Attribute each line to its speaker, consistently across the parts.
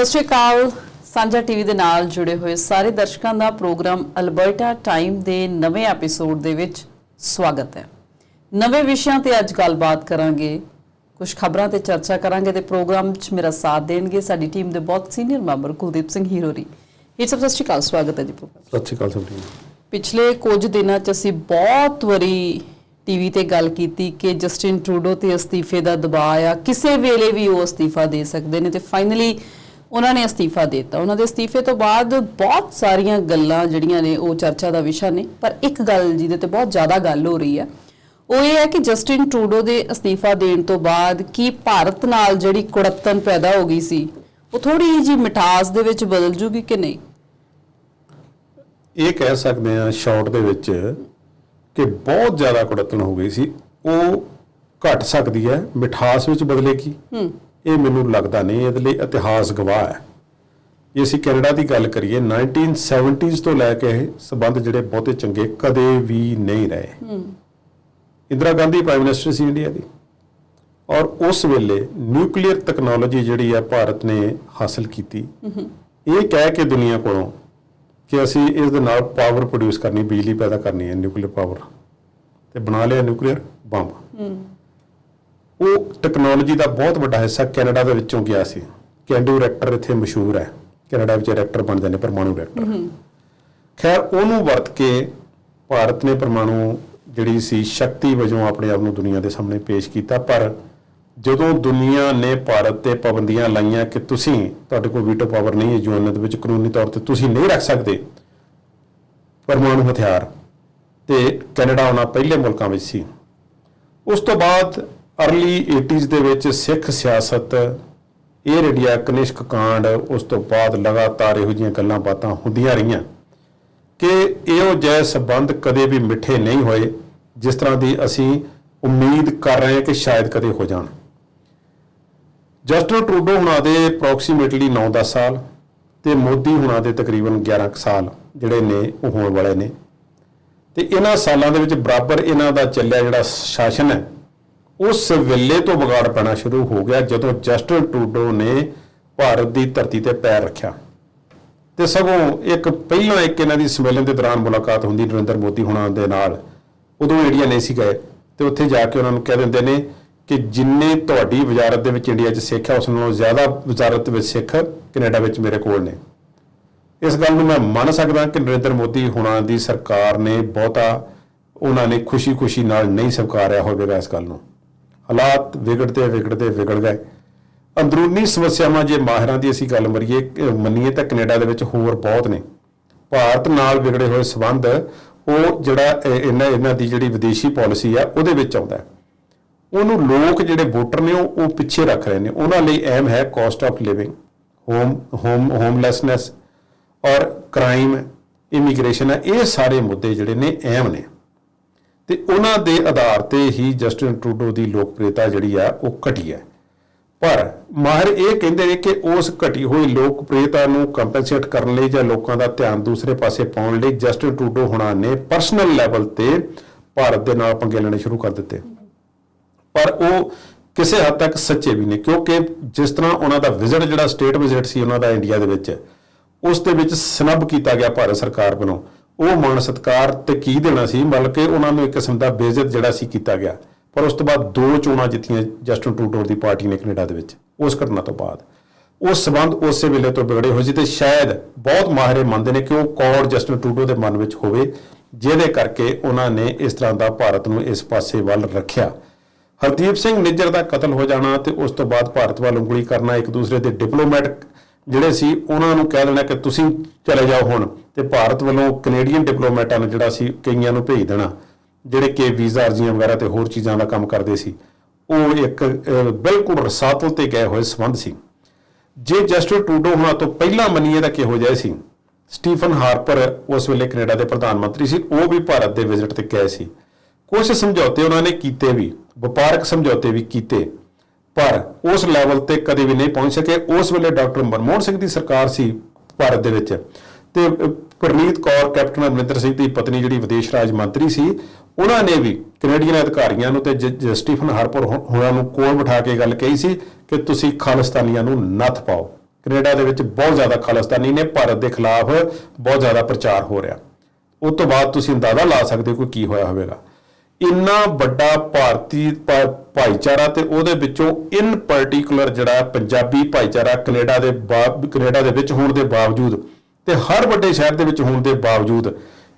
Speaker 1: ਸਤਿ ਸ਼੍ਰੀ ਅਕਾਲ। ਸਾਂਝਾ ਟੀਵੀ ਦੇ ਨਾਲ ਜੁੜੇ ਹੋਏ ਸਾਰੇ ਦਰਸ਼ਕਾਂ ਦਾ ਪ੍ਰੋਗਰਾਮ ਅਲਬਰਟਾ ਟਾਈਮ ਦੇ ਨਵੇਂ ਐਪੀਸੋਡ ਦੇ ਵਿੱਚ ਸਵਾਗਤ ਹੈ। ਨਵੇਂ ਵਿਸ਼ਿਆਂ ਤੇ ਅੱਜ ਗੱਲਬਾਤ ਕਰਾਂਗੇ ਕੁਝ ਖਬਰਾਂ ਤੇ ਚਰਚਾ ਕਰਾਂਗੇ ਤੇ ਪ੍ਰੋਗਰਾਮ 'ਚ ਮੇਰਾ ਸਾਥ ਦੇਣਗੇ ਸਾਡੀ ਟੀਮ ਦੇ ਬਹੁਤ ਸੀਨੀਅਰ ਮੈਂਬਰ ਕੁਲਦੀਪ ਸਿੰਘ ਹੀਰੋਰੀ। ਇਹ ਸਭ ਸਤਿ ਸ਼੍ਰੀ ਅਕਾਲ ਸਵਾਗਤ ਹੈ ਜੀ
Speaker 2: ਸਤਿ ਸ਼੍ਰੀ ਅਕਾਲ ਸਭ ਨੂੰ।
Speaker 1: ਪਿਛਲੇ ਕੁਝ ਦਿਨਾਂ 'ਚ ਅਸੀਂ ਬਹੁਤ ਵਾਰੀ ਟੀਵੀ ਤੇ ਗੱਲ ਕੀਤੀ ਕਿ ਜਸਟਿਨ ਟਰੂਡੋ ਤੇ ਅਸਤੀਫੇ ਦਾ ਦਬਾਅ ਆ। ਕਿਸੇ ਵੇਲੇ ਵੀ ਉਹ ਅਸਤੀਫਾ ਦੇ ਸਕਦੇ ਨੇ ਤੇ ਫਾਈਨਲੀ ਉਹਨਾਂ ਨੇ ਅਸਤੀਫਾ ਦਿੱਤਾ। ਉਹਨਾਂ ਦੇ ਅਸਤੀਫੇ ਤੋਂ ਬਾਅਦ ਬਹੁਤ ਸਾਰੀਆਂ ਗੱਲਾਂ ਜਿਹੜੀਆਂ ਨੇ ਉਹ ਚਰਚਾ ਦਾ ਵਿਸ਼ਾ ਨੇ ਪਰ ਇੱਕ ਗੱਲ ਜਿਹਦੇ ਤੇ ਬਹੁਤ ਜ਼ਿਆਦਾ ਗੱਲ ਹੋ ਰਹੀ ਹੈ ਉਹ ਇਹ ਹੈ ਕਿ ਜਸਟਿਨ ਟਰੂਡੋ ਦੇ ਅਸਤੀਫਾ ਦੇਣ ਤੋਂ ਬਾਅਦ ਕੀ ਭਾਰਤ ਨਾਲ ਜਿਹੜੀ ਕੁੜੱਤਨ ਪੈਦਾ ਹੋ ਗਈ ਸੀ ਉਹ ਥੋੜੀ ਜਿਹੀ ਮਿਠਾਸ ਦੇ ਵਿੱਚ ਬਦਲ ਜੂਗੀ ਕਿ ਨਹੀਂ?
Speaker 2: ਇਹ ਕਹਿ ਸਕਦੇ ਆ ਸ਼ਾਰਟ ਦੇ ਵਿੱਚ ਕਿ ਬਹੁਤ ਜ਼ਿਆਦਾ ਕੁੜਤਣ ਹੋ ਗਈ ਸੀ। ਉਹ ਘਟ ਸਕਦੀ ਹੈ ਮਿਠਾਸ ਵਿੱਚ ਬਦਲੇਗੀ। ਇਹ ਮੈਨੂੰ ਲੱਗਦਾ ਨਹੀਂ ਇਹਦੇ ਲਈ ਇਤਿਹਾਸ ਗਵਾਹ ਹੈ। ਜੇ ਅਸੀਂ ਕੈਨੇਡਾ ਦੀ ਗੱਲ ਕਰੀਏ 1970s ਤੋਂ ਲੈ ਕੇ ਇਹ ਸਬੰਧ ਜਿਹੜੇ ਬਹੁਤੇ ਚੰਗੇ ਕਦੇ ਵੀ ਨਹੀਂ ਰਹੇ। ਇੰਦਰਾ ਗਾਂਧੀ ਪ੍ਰਾਈਮ ਮਿਨਿਸਟਰ ਸੀ ਇੰਡੀਆ ਦੀ। ਔਰ ਉਸ ਵੇਲੇ ਨਿਊਕਲੀਅਰ ਟੈਕਨੋਲੋਜੀ ਜਿਹੜੀ ਹੈ ਭਾਰਤ ਨੇ ਹਾਸਲ ਕੀਤੀ। ਇਹ ਕਹਿ ਕੇ ਦੁਨੀਆ ਕੋਲੋਂ ਕਿ ਅਸੀਂ ਇਸ ਦੇ ਨਾਲ ਪਾਵਰ ਪ੍ਰੋਡਿਊਸ ਕਰਨੀ ਬਿਜਲੀ ਪੈਦਾ ਕਰਨੀ ਹੈ ਨਿਊਕਲੀਅਰ ਪਾਵਰ ਤੇ ਬਣਾ ਲਿਆ ਨਿਊਕਲੀਅਰ ਬੰਬ ਉਹ ਟੈਕਨੋਲੋਜੀ ਦਾ ਬਹੁਤ ਵੱਡਾ ਹਿੱਸਾ ਕੈਨੇਡਾ ਦੇ ਵਿੱਚੋਂ ਗਿਆ ਸੀ। ਕੈਂਡੂ ਰਿਐਕਟਰ ਇੱਥੇ ਮਸ਼ਹੂਰ ਹੈ। ਕੈਨੇਡਾ ਵਿੱਚ ਰਿਐਕਟਰ ਬਣਦੇ ਨੇ ਪਰਮਾਣੂ ਰਿਐਕਟਰ ਖੈਰ ਉਹਨੂੰ ਵਰਤ ਕੇ ਭਾਰਤ ਨੇ ਪਰਮਾਣੂ ਜਿਹੜੀ ਸੀ ਸ਼ਕਤੀ ਵਜੋਂ ਆਪਣੇ ਆਪ ਨੂੰ ਦੁਨੀਆ ਦੇ ਸਾਹਮਣੇ ਪੇਸ਼ ਕੀਤਾ। ਪਰ ਜਦੋਂ ਦੁਨੀਆ ਨੇ ਭਾਰਤ ਤੇ ਪਾਬੰਦੀਆਂ ਲਾਈਆਂ ਕਿ ਤੁਸੀਂ ਤੁਹਾਡੇ ਕੋਲ ਵੀਟੋ ਪਾਵਰ ਨਹੀਂ ਹੈ ਯੂਐਨ ਦੇ ਵਿੱਚ ਕਾਨੂੰਨੀ ਤੌਰ ਤੇ ਤੁਸੀਂ ਨਹੀਂ ਰੱਖ ਸਕਦੇ ਪਰਮਾਣੂ ਹਥਿਆਰ ਤੇ ਕੈਨੇਡਾ ਉਹਨਾਂ ਪਹਿਲੇ ਮੁਲਕਾਂ ਵਿੱਚ ਸੀ। ਉਸ ਤੋਂ ਬਾਅਦ ਅਰਲੀ 80s ਦੇ ਵਿੱਚ ਸਿੱਖ ਸਿਆਸਤ ਇਹ ਰੇਡੀਆ ਕਨਿਸ਼ਕ ਕਾਂਡ, ਉਸ ਤੋਂ ਬਾਅਦ ਲਗਾਤਾਰ ਇਹੋ ਜਿਹੀਆਂ ਗੱਲਾਂ ਬਾਤਾਂ ਹੁੰਦੀਆਂ ਰਹੀਆਂ ਕਿ ਇਹੋ ਜਿਹੇ ਸਬੰਧ ਕਦੇ ਵੀ ਮਿੱਠੇ ਨਹੀਂ ਹੋਏ, ਜਿਸ ਤਰ੍ਹਾਂ ਦੀ ਅਸੀਂ ਉਮੀਦ ਕਰ ਰਹੇ ਹਾਂ ਕਿ ਸ਼ਾਇਦ ਕਦੇ ਹੋ ਜਾਣ। ਜਸਟਨ ਟਰੂਡੋ ਹੁਣਾਂ ਦੇ ਅਪਰੋਕਸੀਮੇਟਲੀ 9-10 ਸਾਲ ਤੇ ਮੋਦੀ ਹੁਣਾਂ ਦੇ ਤਕਰੀਬਨ 11 ਕੁ ਸਾਲ ਜਿਹੜੇ ਨੇ, ਉਹ ਹੋਣ ਵਾਲੇ ਨੇ। ਤੇ ਇਹਨਾਂ ਸਾਲਾਂ ਦੇ ਵਿੱਚ ਬਰਾਬਰ ਇਹਨਾਂ ਦਾ ਚੱਲਿਆ ਜਿਹੜਾ ਸ਼ਾਸਨ ਹੈ ਉਸ ਵੇਲੇ ਤੋਂ ਵਿਗਾੜ ਪੈਣਾ ਸ਼ੁਰੂ ਹੋ ਗਿਆ ਜਦੋਂ ਜਸਟਨ ਟੂਡੋ ਨੇ ਭਾਰਤ ਦੀ ਧਰਤੀ ਤੇ ਪੈਰ ਰੱਖਿਆ। ਤੇ ਸਗੋਂ ਇੱਕ ਪਹਿਲਾਂ ਇੱਕ ਇਹਨਾਂ ਦੀ ਸੰਮੇਲਨ ਦੇ ਦੌਰਾਨ ਮੁਲਾਕਾਤ ਹੁੰਦੀ ਨਰਿੰਦਰ ਮੋਦੀ ਹੁਣਾਂ ਦੇ ਨਾਲ। ਉਦੋਂ ਇੰਡੀਆ ਨਹੀਂ ਸੀ ਗਏ ਤੇ ਉੱਥੇ ਜਾ ਕੇ ਉਹਨਾਂ ਨੂੰ ਕਹਿ ਦਿੰਦੇ ਨੇ ਕਿ ਜਿੰਨੇ ਤੁਹਾਡੀ ਵਜ਼ਾਰਤ ਦੇ ਵਿੱਚ ਇੰਡੀਆ 'ਚ ਸਿੱਖ ਹੈ, ਉਸ ਨਾਲੋਂ ਜ਼ਿਆਦਾ ਵਜ਼ਾਰਤ ਵਿੱਚ ਸਿੱਖ ਕੈਨੇਡਾ ਵਿੱਚ ਮੇਰੇ ਕੋਲ ਨੇ। ਇਸ ਗੱਲ ਨੂੰ ਮੈਂ ਮੰਨ ਸਕਦਾ ਕਿ ਨਰਿੰਦਰ ਮੋਦੀ ਹੁਣਾਂ ਦੀ ਸਰਕਾਰ ਨੇ ਬਹੁਤਾ ਉਹਨਾਂ ਨੇ ਖੁਸ਼ੀ-ਖੁਸ਼ੀ ਨਾਲ ਨਹੀਂ ਸਵੀਕਾਰਿਆ ਹੋਵੇਗਾ ਇਸ ਗੱਲ ਨੂੰ। ਹਾਲਾਤ ਵਿਗੜਦੇ ਵਿਗੜਦੇ ਵਿਗੜ ਗਏ। ਅੰਦਰੂਨੀ ਸਮੱਸਿਆਵਾਂ ਜੇ ਮਾਹਿਰਾਂ ਦੀ ਅਸੀਂ ਗੱਲ ਮਰੀਏ ਮੰਨੀਏ ਤਾਂ ਕੈਨੇਡਾ ਦੇ ਵਿੱਚ ਹੋਰ ਬਹੁਤ ਨੇ। ਭਾਰਤ ਨਾਲ ਵਿਗੜੇ ਹੋਏ ਸਬੰਧ, ਉਹ ਜਿਹੜਾ ਇਹਨਾਂ ਇਹਨਾਂ ਦੀ ਜਿਹੜੀ ਵਿਦੇਸ਼ੀ ਪਾਲਿਸੀ ਆ, ਉਹਦੇ ਵਿੱਚ ਆਉਂਦਾ ਉਹਨੂੰ ਲੋਕ ਜਿਹੜੇ ਵੋਟਰ ਨੇ ਉਹ ਉਹ ਪਿੱਛੇ ਰੱਖ ਰਹੇ ਨੇ। ਉਹਨਾਂ ਲਈ ਅਹਿਮ ਹੈ cost of living home home homelessness ਔਰ ਕ੍ਰਾਈਮ ਇਮੀਗ੍ਰੇਸ਼ਨ ਹੈ ਇਹ ਸਾਰੇ ਮੁੱਦੇ ਜਿਹੜੇ ਨੇ ਅਹਿਮ ਨੇ। ਤੇ ਉਹਨਾਂ ਦੇ ਆਧਾਰ ਤੇ ਹੀ ਜਸਟਿਨ ਟਰੂਡੋ ਦੀ ਲੋਕਪ੍ਰਿਯਤਾ ਜਿਹੜੀ ਆ, ਉਹ ਘਟੀ ਹੈ। ਪਰ ਮਾਹਰ ਇਹ ਕਹਿੰਦੇ ਨੇ ਕਿ ਉਸ ਘਟੀ ਹੋਈ ਲੋਕਪ੍ਰਿਯਤਾ ਨੂੰ ਕੰਪਨਸੇਟ ਕਰਨ ਲਈ ਜਾਂ ਲੋਕਾਂ ਦਾ ਧਿਆਨ ਦੂਸਰੇ ਪਾਸੇ ਪਾਉਣ ਲਈ ਜਸਟਿਨ ਟਰੂਡੋ ਹੁਣਾਂ ਨੇ ਪਰਸਨਲ ਲੈਵਲ ਤੇ ਭਾਰਤ ਦੇ ਨਾਲ ਪੰਗੇ ਲੈਣੇ ਸ਼ੁਰੂ ਕਰ ਦਿੱਤੇ। ਪਰ ਉਹ ਕਿਸੇ ਹੱਦ ਤੱਕ ਸੱਚੇ ਵੀ ਨੇ, ਕਿਉਂਕਿ ਜਿਸ ਤਰ੍ਹਾਂ ਉਹਨਾਂ ਦਾ ਵਿਜ਼ਿਟ ਜਿਹੜਾ ਸਟੇਟ ਵਿਜ਼ਿਟ ਸੀ ਉਹਨਾਂ ਦਾ ਇੰਡੀਆ ਦੇ ਵਿੱਚ, ਉਸ ਦੇ ਵਿੱਚ ਸਨਬ ਕੀਤਾ ਗਿਆ ਭਾਰਤ ਸਰਕਾਰ ਵੱਲੋਂ। ਉਹ ਮਾਣ ਸਤਕਾਰ ਤੇ ਕੀ ਦੇਣਾ ਸੀ, ਮਤਲਬ ਕਿ ਉਹਨਾਂ ਨੂੰ ਇੱਕ ਕਿਸਮ ਦਾ ਬੇਇੱਜ਼ਤ ਜਿਹੜਾ ਸੀ ਕੀਤਾ ਗਿਆ। ਪਰ ਉਸ ਤੋਂ ਬਾਅਦ ਦੋ ਚੋਣਾਂ ਜਿੱਤੀਆਂ ਜਸਟਨ ਟਰੂਡੋ ਦੀ ਪਾਰਟੀ ਨੇ ਕੈਨੇਡਾ ਦੇ ਵਿੱਚ, ਉਸ ਘਟਨਾ ਤੋਂ ਬਾਅਦ। ਉਹ ਸਬੰਧ ਉਸੇ ਵੇਲੇ ਤੋਂ ਵਿਗੜੇ ਹੋਏ ਸੀ ਤੇ ਸ਼ਾਇਦ ਬਹੁਤ ਮਾਹਿਰ ਮੰਨਦੇ ਨੇ ਕਿ ਉਹ ਕੌੜ ਜਸਟਨ ਟਰੂਡੋ ਦੇ ਮਨ ਵਿੱਚ ਹੋਵੇ, ਜਿਹਦੇ ਕਰਕੇ ਉਹਨਾਂ ਨੇ ਇਸ ਤਰ੍ਹਾਂ ਦਾ ਭਾਰਤ ਨੂੰ ਇਸ ਪਾਸੇ ਵੱਲ ਰੱਖਿਆ। ਹਰਦੀਪ ਸਿੰਘ ਨਿੱਜਰ ਦਾ ਕਤਲ ਹੋ ਜਾਣਾ ਤੇ ਉਸ ਤੋਂ ਬਾਅਦ ਭਾਰਤ ਵੱਲ ਉਂਗਲੀ ਕਰਨਾ ਇੱਕ ਦੂਸਰੇ ਦੇ ਡਿਪਲੋਮੈਟ ਜਿਹੜੇ ਸੀ, ਉਹਨਾਂ ਨੂੰ ਕਹਿ ਦੇਣਾ ਕਿ ਤੁਸੀਂ ਚਲੇ ਜਾਓ ਹੁਣ ਤੇ ਭਾਰਤ ਵੱਲੋਂ ਕੈਨੇਡੀਅਨ ਡਿਪਲੋਮੈਟਾਂ ਨੂੰ, ਜਿਹੜਾ ਸੀ, ਕਈਆਂ ਨੂੰ ਭੇਜ ਦੇਣਾ। ਜਿਹੜੇ ਕਿ ਵੀਜ਼ਾ ਅਰਜ਼ੀਆਂ ਵਗੈਰਾ ਤੇ ਹੋਰ ਚੀਜ਼ਾਂ ਦਾ ਕੰਮ ਕਰਦੇ ਸੀ। ਉਹ ਇੱਕ ਬਿਲਕੁਲ ਰਸਾਤਲ ਤੇ ਗਏ ਹੋਏ ਸੰਬੰਧ ਸੀ। ਜੇ ਜਸਟਿਨ ਟੂਡੋ ਹੁਣਾਂ ਤੋਂ ਪਹਿਲਾਂ ਮੰਨੀਏ ਤਾਂ ਕਿਹੋ ਜਿਹਾ ਸੀ? ਸਟੀਫਨ ਹਾਰਪਰ ਉਸ ਵੇਲੇ ਕੈਨੇਡਾ ਦੇ ਪ੍ਰਧਾਨ ਮੰਤਰੀ ਸੀ, ਉਹ ਵੀ ਭਾਰਤ ਦੇ ਵਿਜ਼ਿਟ ਤੇ ਗਏ ਸੀ। ਕੁਝ ਸਮਝੌਤੇ ਉਹਨਾਂ ਨੇ ਕੀਤੇ ਵੀ, ਵਪਾਰਕ ਸਮਝੌਤੇ ਵੀ ਕੀਤੇ। ਪਰ ਉਸ ਲੈਵਲ ਤੇ ਕਦੇ ਵੀ ਨਹੀਂ ਪਹੁੰਚ ਸਕੇ। ਉਸ ਵੇਲੇ ਡਾਕਟਰ ਮਨਮੋਹਨ ਸਿੰਘ ਦੀ ਸਰਕਾਰ ਸੀ ਭਾਰਤ ਦੇ ਵਿੱਚ। ਤੇ ਪਰਨੀਤ ਕੌਰ, ਕੈਪਟਨ ਅਮਰਿੰਦਰ ਸਿੰਘ ਦੀ ਪਤਨੀ ਜਿਹੜੀ ਵਿਦੇਸ਼ ਰਾਜ ਮੰਤਰੀ ਸੀ, ਉਹਨਾਂ ਨੇ ਵੀ ਕੈਨੇਡੀਅਨ ਅਧਿਕਾਰੀਆਂ ਨੂੰ ਤੇ ਜ- ਸਟੀਫਨ ਹਾਰਪਰ ਹੋਰਾਂ ਨੂੰ ਕੋਲ ਬਿਠਾ ਕੇ ਗੱਲ ਕਹੀ ਸੀ ਕਿ ਤੁਸੀਂ ਖਾਲਿਸਤਾਨੀਆਂ ਨੂੰ ਨੱਥ ਪਾਓ। ਕੈਨੇਡਾ ਦੇ ਵਿੱਚ ਬਹੁਤ ਜ਼ਿਆਦਾ ਖਾਲਿਸਤਾਨੀ ਨੇ, ਭਾਰਤ ਦੇ ਖਿਲਾਫ ਬਹੁਤ ਜ਼ਿਆਦਾ ਪ੍ਰਚਾਰ ਹੋ ਰਿਹਾ। ਉਸ ਤੋਂ ਬਾਅਦ ਤੁਸੀਂ ਅੰਦਾਜ਼ਾ ਲਾ ਸਕਦੇ ਹੋ ਕਿ ਕੀ ਹੋਇਆ ਹੋਵੇਗਾ। ਇੰਨਾ ਵੱਡਾ ਭਾਰਤੀ ਭਾ- ਭਾਈਚਾਰਾ ਤੇ ਉਹਦੇ ਵਿੱਚੋਂ ਇਨ ਪਾਰਟਿਕੂਲਰ ਜਿਹੜਾ ਪੰਜਾਬੀ ਭਾਈਚਾਰਾ ਕੈਨੇਡਾ ਦੇ ਬਾ- ਕੈਨੇਡਾ ਦੇ ਵਿੱਚ ਹੋਣ ਦੇ ਬਾਵਜੂਦ ਤੇ ਹਰ ਵੱਡੇ ਸ਼ਹਿਰ ਦੇ ਵਿੱਚ ਹੋਣ ਦੇ ਬਾਵਜੂਦ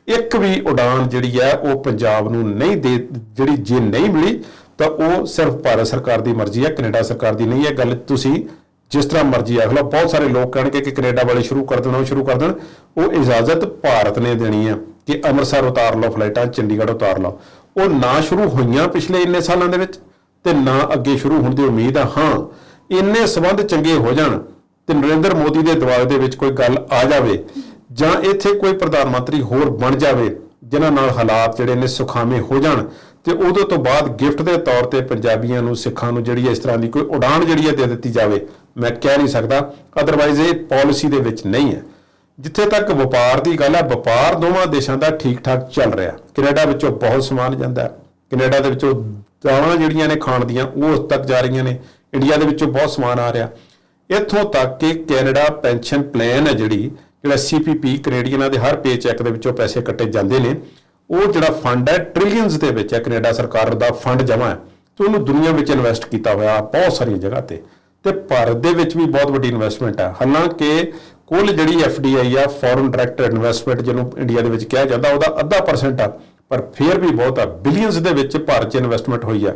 Speaker 2: ਇੱਕ ਵੀ ਉਡਾਨ ਜਿਹੜੀ ਹੈ ਉਹ ਪੰਜਾਬ ਨੂੰ ਨਹੀਂ ਦੇ, ਜਿਹੜੀ ਜੇ ਨਹੀਂ ਮਿਲੀ ਤਾਂ ਉਹ ਸਿਰਫ ਭਾਰਤ ਸਰਕਾਰ ਦੀ ਮਰਜ਼ੀ ਹੈ, ਕੈਨੇਡਾ ਸਰਕਾਰ ਦੀ ਨਹੀਂ ਹੈ। ਗੱਲ ਤੁਸੀਂ ਜਿਸ ਤਰ੍ਹਾਂ ਮਰਜ਼ੀ ਆਖ ਲਓ, ਬਹੁਤ ਸਾਰੇ ਲੋਕ ਕਹਿਣਗੇ ਕਿ ਕੈਨੇਡਾ ਵਾਲੇ ਸ਼ੁਰੂ ਕਰ ਦੇਣ, ਉਹ ਸ਼ੁਰੂ ਕਰ ਦੇਣ। ਉਹ ਇਜਾਜ਼ਤ ਭਾਰਤ ਨੇ ਦੇਣੀ ਹੈ ਕਿ ਅੰਮ੍ਰਿਤਸਰ ਉਤਾਰ ਲਓ, ਫਲਾਈਟਾਂ ਚੰਡੀਗੜ੍ਹ ਉਤਾਰ ਲਓ। ਉਹ ਨਾ ਸ਼ੁਰੂ ਹੋਈਆਂ ਪਿਛਲੇ ਇੰਨੇ ਸਾਲਾਂ ਦੇ ਵਿੱਚ ਤੇ ਨਾ ਅੱਗੇ ਸ਼ੁਰੂ ਹੋਣ ਦੀ ਉਮੀਦ ਆ। ਹਾਂ, ਇੰਨੇ ਸਬੰਧ ਚੰਗੇ ਹੋ ਜਾਣ ਤੇ ਨਰਿੰਦਰ ਮੋਦੀ ਦੇ ਦਿਮਾਗ ਦੇ ਵਿੱਚ ਕੋਈ ਗੱਲ ਆ ਜਾਵੇ ਜਾਂ ਇੱਥੇ ਕੋਈ ਪ੍ਰਧਾਨ ਮੰਤਰੀ ਹੋਰ ਬਣ ਜਾਵੇ, ਜਿਨ੍ਹਾਂ ਨਾਲ ਹਾਲਾਤ ਜਿਹੜੇ ਨੇ ਸੁਖਾਵੇਂ ਹੋ ਜਾਣ ਤੇ ਉਦੋਂ ਤੋਂ ਬਾਅਦ ਗਿਫਟ ਦੇ ਤੌਰ ਤੇ ਪੰਜਾਬੀਆਂ ਨੂੰ, ਸਿੱਖਾਂ ਨੂੰ ਜਿਹੜੀ ਇਸ ਤਰ੍ਹਾਂ ਦੀ ਕੋਈ ਉਡਾਨ ਜਿਹੜੀ ਹੈ ਦੇ ਦਿੱਤੀ ਜਾਵੇ, ਮੈਂ ਕਹਿ ਨਹੀਂ ਸਕਦਾ। ਅਦਰਵਾਈਜ਼ ਇਹ ਪਾਲਿਸੀ ਦੇ ਵਿੱਚ ਨਹੀਂ ਹੈ। ਜਿੱਥੇ ਤੱਕ ਵਪਾਰ ਦੀ ਗੱਲ ਹੈ ਵਪਾਰ ਦੋਵਾਂ ਦੇਸ਼ਾਂ ਦਾ ਠੀਕ ਠਾਕ ਚੱਲ ਰਿਹਾ। ਕੈਨੇਡਾ ਵਿੱਚੋਂ ਬਹੁਤ ਸਮਾਨ ਜਾਂਦਾ। ਹੈ ਕੈਨੇਡਾ ਦੇ ਵਿੱਚੋਂ ਦਾਲਾਂ ਜਿਹੜੀਆਂ ਨੇ ਖਾਣ ਦੀਆਂ, ਉਹ ਉਸ ਤੱਕ ਜਾ ਰਹੀਆਂ ਨੇ। ਇੰਡੀਆ ਦੇ ਵਿੱਚੋਂ ਬਹੁਤ ਸਮਾਨ ਆ ਰਿਹਾ। ਇੱਥੋਂ ਤੱਕ ਕਿ ਕੈਨੇਡਾ ਪੈਨਸ਼ਨ ਪਲਾਨ ਹੈ ਜਿਹੜੀ, ਜਿਹੜਾ ਸੀਪੀਪੀ ਕੈਨੇਡੀਅਨਾਂ ਦੇ ਹਰ ਪੇ ਚੈੱਕ ਦੇ ਵਿੱਚੋਂ ਪੈਸੇ ਕੱਟੇ ਜਾਂਦੇ ਨੇ। ਉਹ ਜਿਹੜਾ ਫੰਡ ਹੈ ਟ੍ਰਿਲੀਅਨਸ ਦੇ ਵਿੱਚ ਹੈ। ਕੈਨੇਡਾ ਸਰਕਾਰ ਦਾ ਫੰਡ ਜਮ੍ਹਾਂ ਹੈ। ਤੇ ਉਹਨੂੰ ਦੁਨੀਆ ਵਿੱਚ ਇਨਵੈਸਟ ਕੀਤਾ ਹੋਇਆ ਬਹੁਤ ਸਾਰੀਆਂ ਜਗ੍ਹਾ ਤੇ। ਤੇ ਭਾਰਤ ਦੇ ਵਿੱਚ ਵੀ ਬਹੁਤ ਵੱਡੀ ਇਨਵੈਸਟਮੈਂਟ ਹੈ। ਹਾਲਾਂਕਿ ਕੁੱਲ ਜਿਹੜੀ ਐਫਡੀਆਈ ਆ ਫੋਰਨ ਡਾਇਰੈਕਟ ਇਨਵੈਸਟਮੈਂਟ ਜਿਹਨੂੰ ਇੰਡੀਆ ਦੇ ਵਿੱਚ ਕਿਹਾ ਜਾਂਦਾ, ਉਹਦਾ ਅੱਧਾ ਪਰਸੈਂਟ ਆ। ਪਰ ਫਿਰ ਵੀ ਬਹੁਤ ਆ ਬਿਲੀਅਨਸ ਦੇ ਵਿੱਚ ਭਾਰਤ 'ਚ ਇਨਵੈਸਟਮੈਂਟ ਹੋਈ ਆ।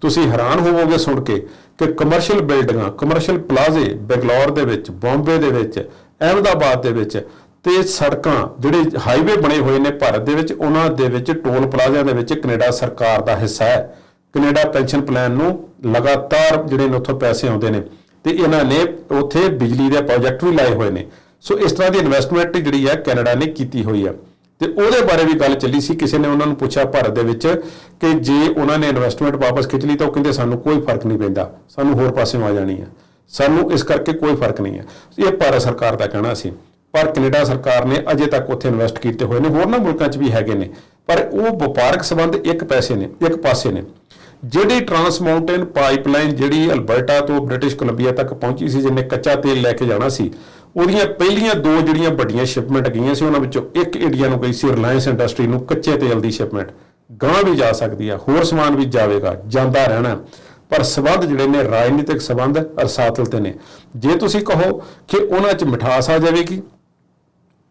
Speaker 2: ਤੁਸੀਂ ਹੈਰਾਨ ਹੋਵੋਗੇ ਸੁਣ ਕੇ ਕਿ ਕਮਰਸ਼ੀਅਲ ਬਿਲਡਿੰਗਾਂ ਕਮਰਸ਼ੀਅਲ ਪਲਾਜ਼ੇ ਬੰਗਲੌਰ ਦੇ ਵਿੱਚ ਬੰਬੇ ਦੇ ਵਿੱਚ, ਅਹਿਮਦਾਬਾਦ ਦੇ ਵਿੱਚ, ਤੇ ਸੜਕਾਂ ਜਿਹੜੇ ਹਾਈਵੇ ਬਣੇ ਹੋਏ ਨੇ ਭਾਰਤ ਦੇ ਵਿੱਚ, ਉਹਨਾਂ ਦੇ ਵਿੱਚ ਟੋਲ ਪਲਾਜ਼ਿਆਂ ਦੇ ਵਿੱਚ ਕੈਨੇਡਾ ਸਰਕਾਰ ਦਾ ਹਿੱਸਾ ਹੈ। ਕੈਨੇਡਾ ਪੈਨਸ਼ਨ ਪਲਾਨ ਨੂੰ ਲਗਾਤਾਰ ਜਿਹੜੇ ਨੇ ਉੱਥੋਂ ਪੈਸੇ ਆਉਂਦੇ ਨੇ। ਤੇ ਇਹਨਾਂ ਨੇ ਉੱਥੇ ਬਿਜਲੀ ਦੇ ਪ੍ਰੋਜੈਕਟ ਵੀ ਲਾਏ ਹੋਏ ਨੇ। ਸੋ ਇਸ ਤਰ੍ਹਾਂ ਦੀ ਇਨਵੈਸਟਮੈਂਟ ਜਿਹੜੀ ਹੈ ਕੈਨੇਡਾ ਨੇ ਕੀਤੀ ਹੋਈ ਹੈ। ਤੇ ਉਹਦੇ ਬਾਰੇ ਵੀ ਗੱਲ ਚੱਲੀ ਸੀ। ਕਿਸੇ ਨੇ ਉਹਨਾਂ ਨੂੰ ਪੁੱਛਿਆ ਭਾਰਤ ਦੇ ਵਿੱਚ ਕਿ ਜੇ ਉਹਨਾਂ ਨੇ ਇਨਵੈਸਟਮੈਂਟ ਵਾਪਸ ਖਿੱਚ ਲਈ ਤਾਂ ਉਹ ਕਹਿੰਦੇ ਸਾਨੂੰ ਕੋਈ ਫ਼ਰਕ ਨਹੀਂ ਪੈਂਦਾ। ਸਾਨੂੰ ਹੋਰ ਪਾਸਿਓਂ ਆ ਜਾਣੀ ਹੈ। ਸਾਨੂੰ ਇਸ ਕਰਕੇ ਕੋਈ ਫ਼ਰਕ ਨਹੀਂ ਹੈ। ਇਹ ਭਾਰਤ ਸਰਕਾਰ ਦਾ ਕਹਿਣਾ ਸੀ। ਪਰ ਕੈਨੇਡਾ ਸਰਕਾਰ ਨੇ ਅਜੇ ਤੱਕ ਉੱਥੇ ਇਨਵੈਸਟ ਕੀਤੇ ਹੋਏ ਨੇ। ਹੋਰਨਾਂ ਮੁਲਕਾਂ 'ਚ ਵੀ ਹੈਗੇ ਨੇ। ਪਰ ਉਹ ਵਪਾਰਕ ਸੰਬੰਧ ਇੱਕ ਪੈਸੇ ਨੇ, ਇੱਕ ਪਾਸੇ ਨੇ। ਜਿਹੜੀ ਟਰਾਂਸ ਮਾਊਂਟੇਨ ਪਾਈਪਲਾਈਨ ਜਿਹੜੀ ਅਲਬਰਟਾ ਤੋਂ ਬ੍ਰਿਟਿਸ਼ ਕੋਲੰਬੀਆ ਤੱਕ ਪਹੁੰਚੀ ਸੀ ਜਿਹਨੇ ਕੱਚਾ ਤੇਲ ਲੈ ਕੇ ਜਾਣਾ ਸੀ, ਉਹਦੀਆਂ ਪਹਿਲੀਆਂ ਦੋ ਜਿਹੜੀਆਂ ਵੱਡੀਆਂ ਸ਼ਿਪਮੈਂਟ ਗਈਆਂ ਸੀ, ਉਹਨਾਂ ਵਿੱਚੋਂ ਇੱਕ ਇੰਡੀਆ ਨੂੰ ਗਈ ਸੀ ਰਿਲਾਇੰਸ ਇੰਡਸਟਰੀ ਨੂੰ ਕੱਚੇ ਤੇਲ ਦੀ ਸ਼ਿਪਮੈਂਟ ਗਾਂ ਵੀ ਜਾ ਸਕਦੀ ਆ, ਹੋਰ ਸਮਾਨ ਵੀ ਜਾਵੇਗਾ, ਜਾਂਦਾ ਰਹਿਣਾ। ਪਰ ਸਬੰਧ ਜਿਹੜੇ ਨੇ, ਰਾਜਨੀਤਿਕ ਸਬੰਧ ਅਰਸਾਤਲ ਤੇ ਨੇ। ਜੇ ਤੁਸੀਂ ਕਹੋ ਕਿ ਉਹਨਾਂ 'ਚ ਮਿਠਾਸ ਆ ਜਾਵੇਗੀ,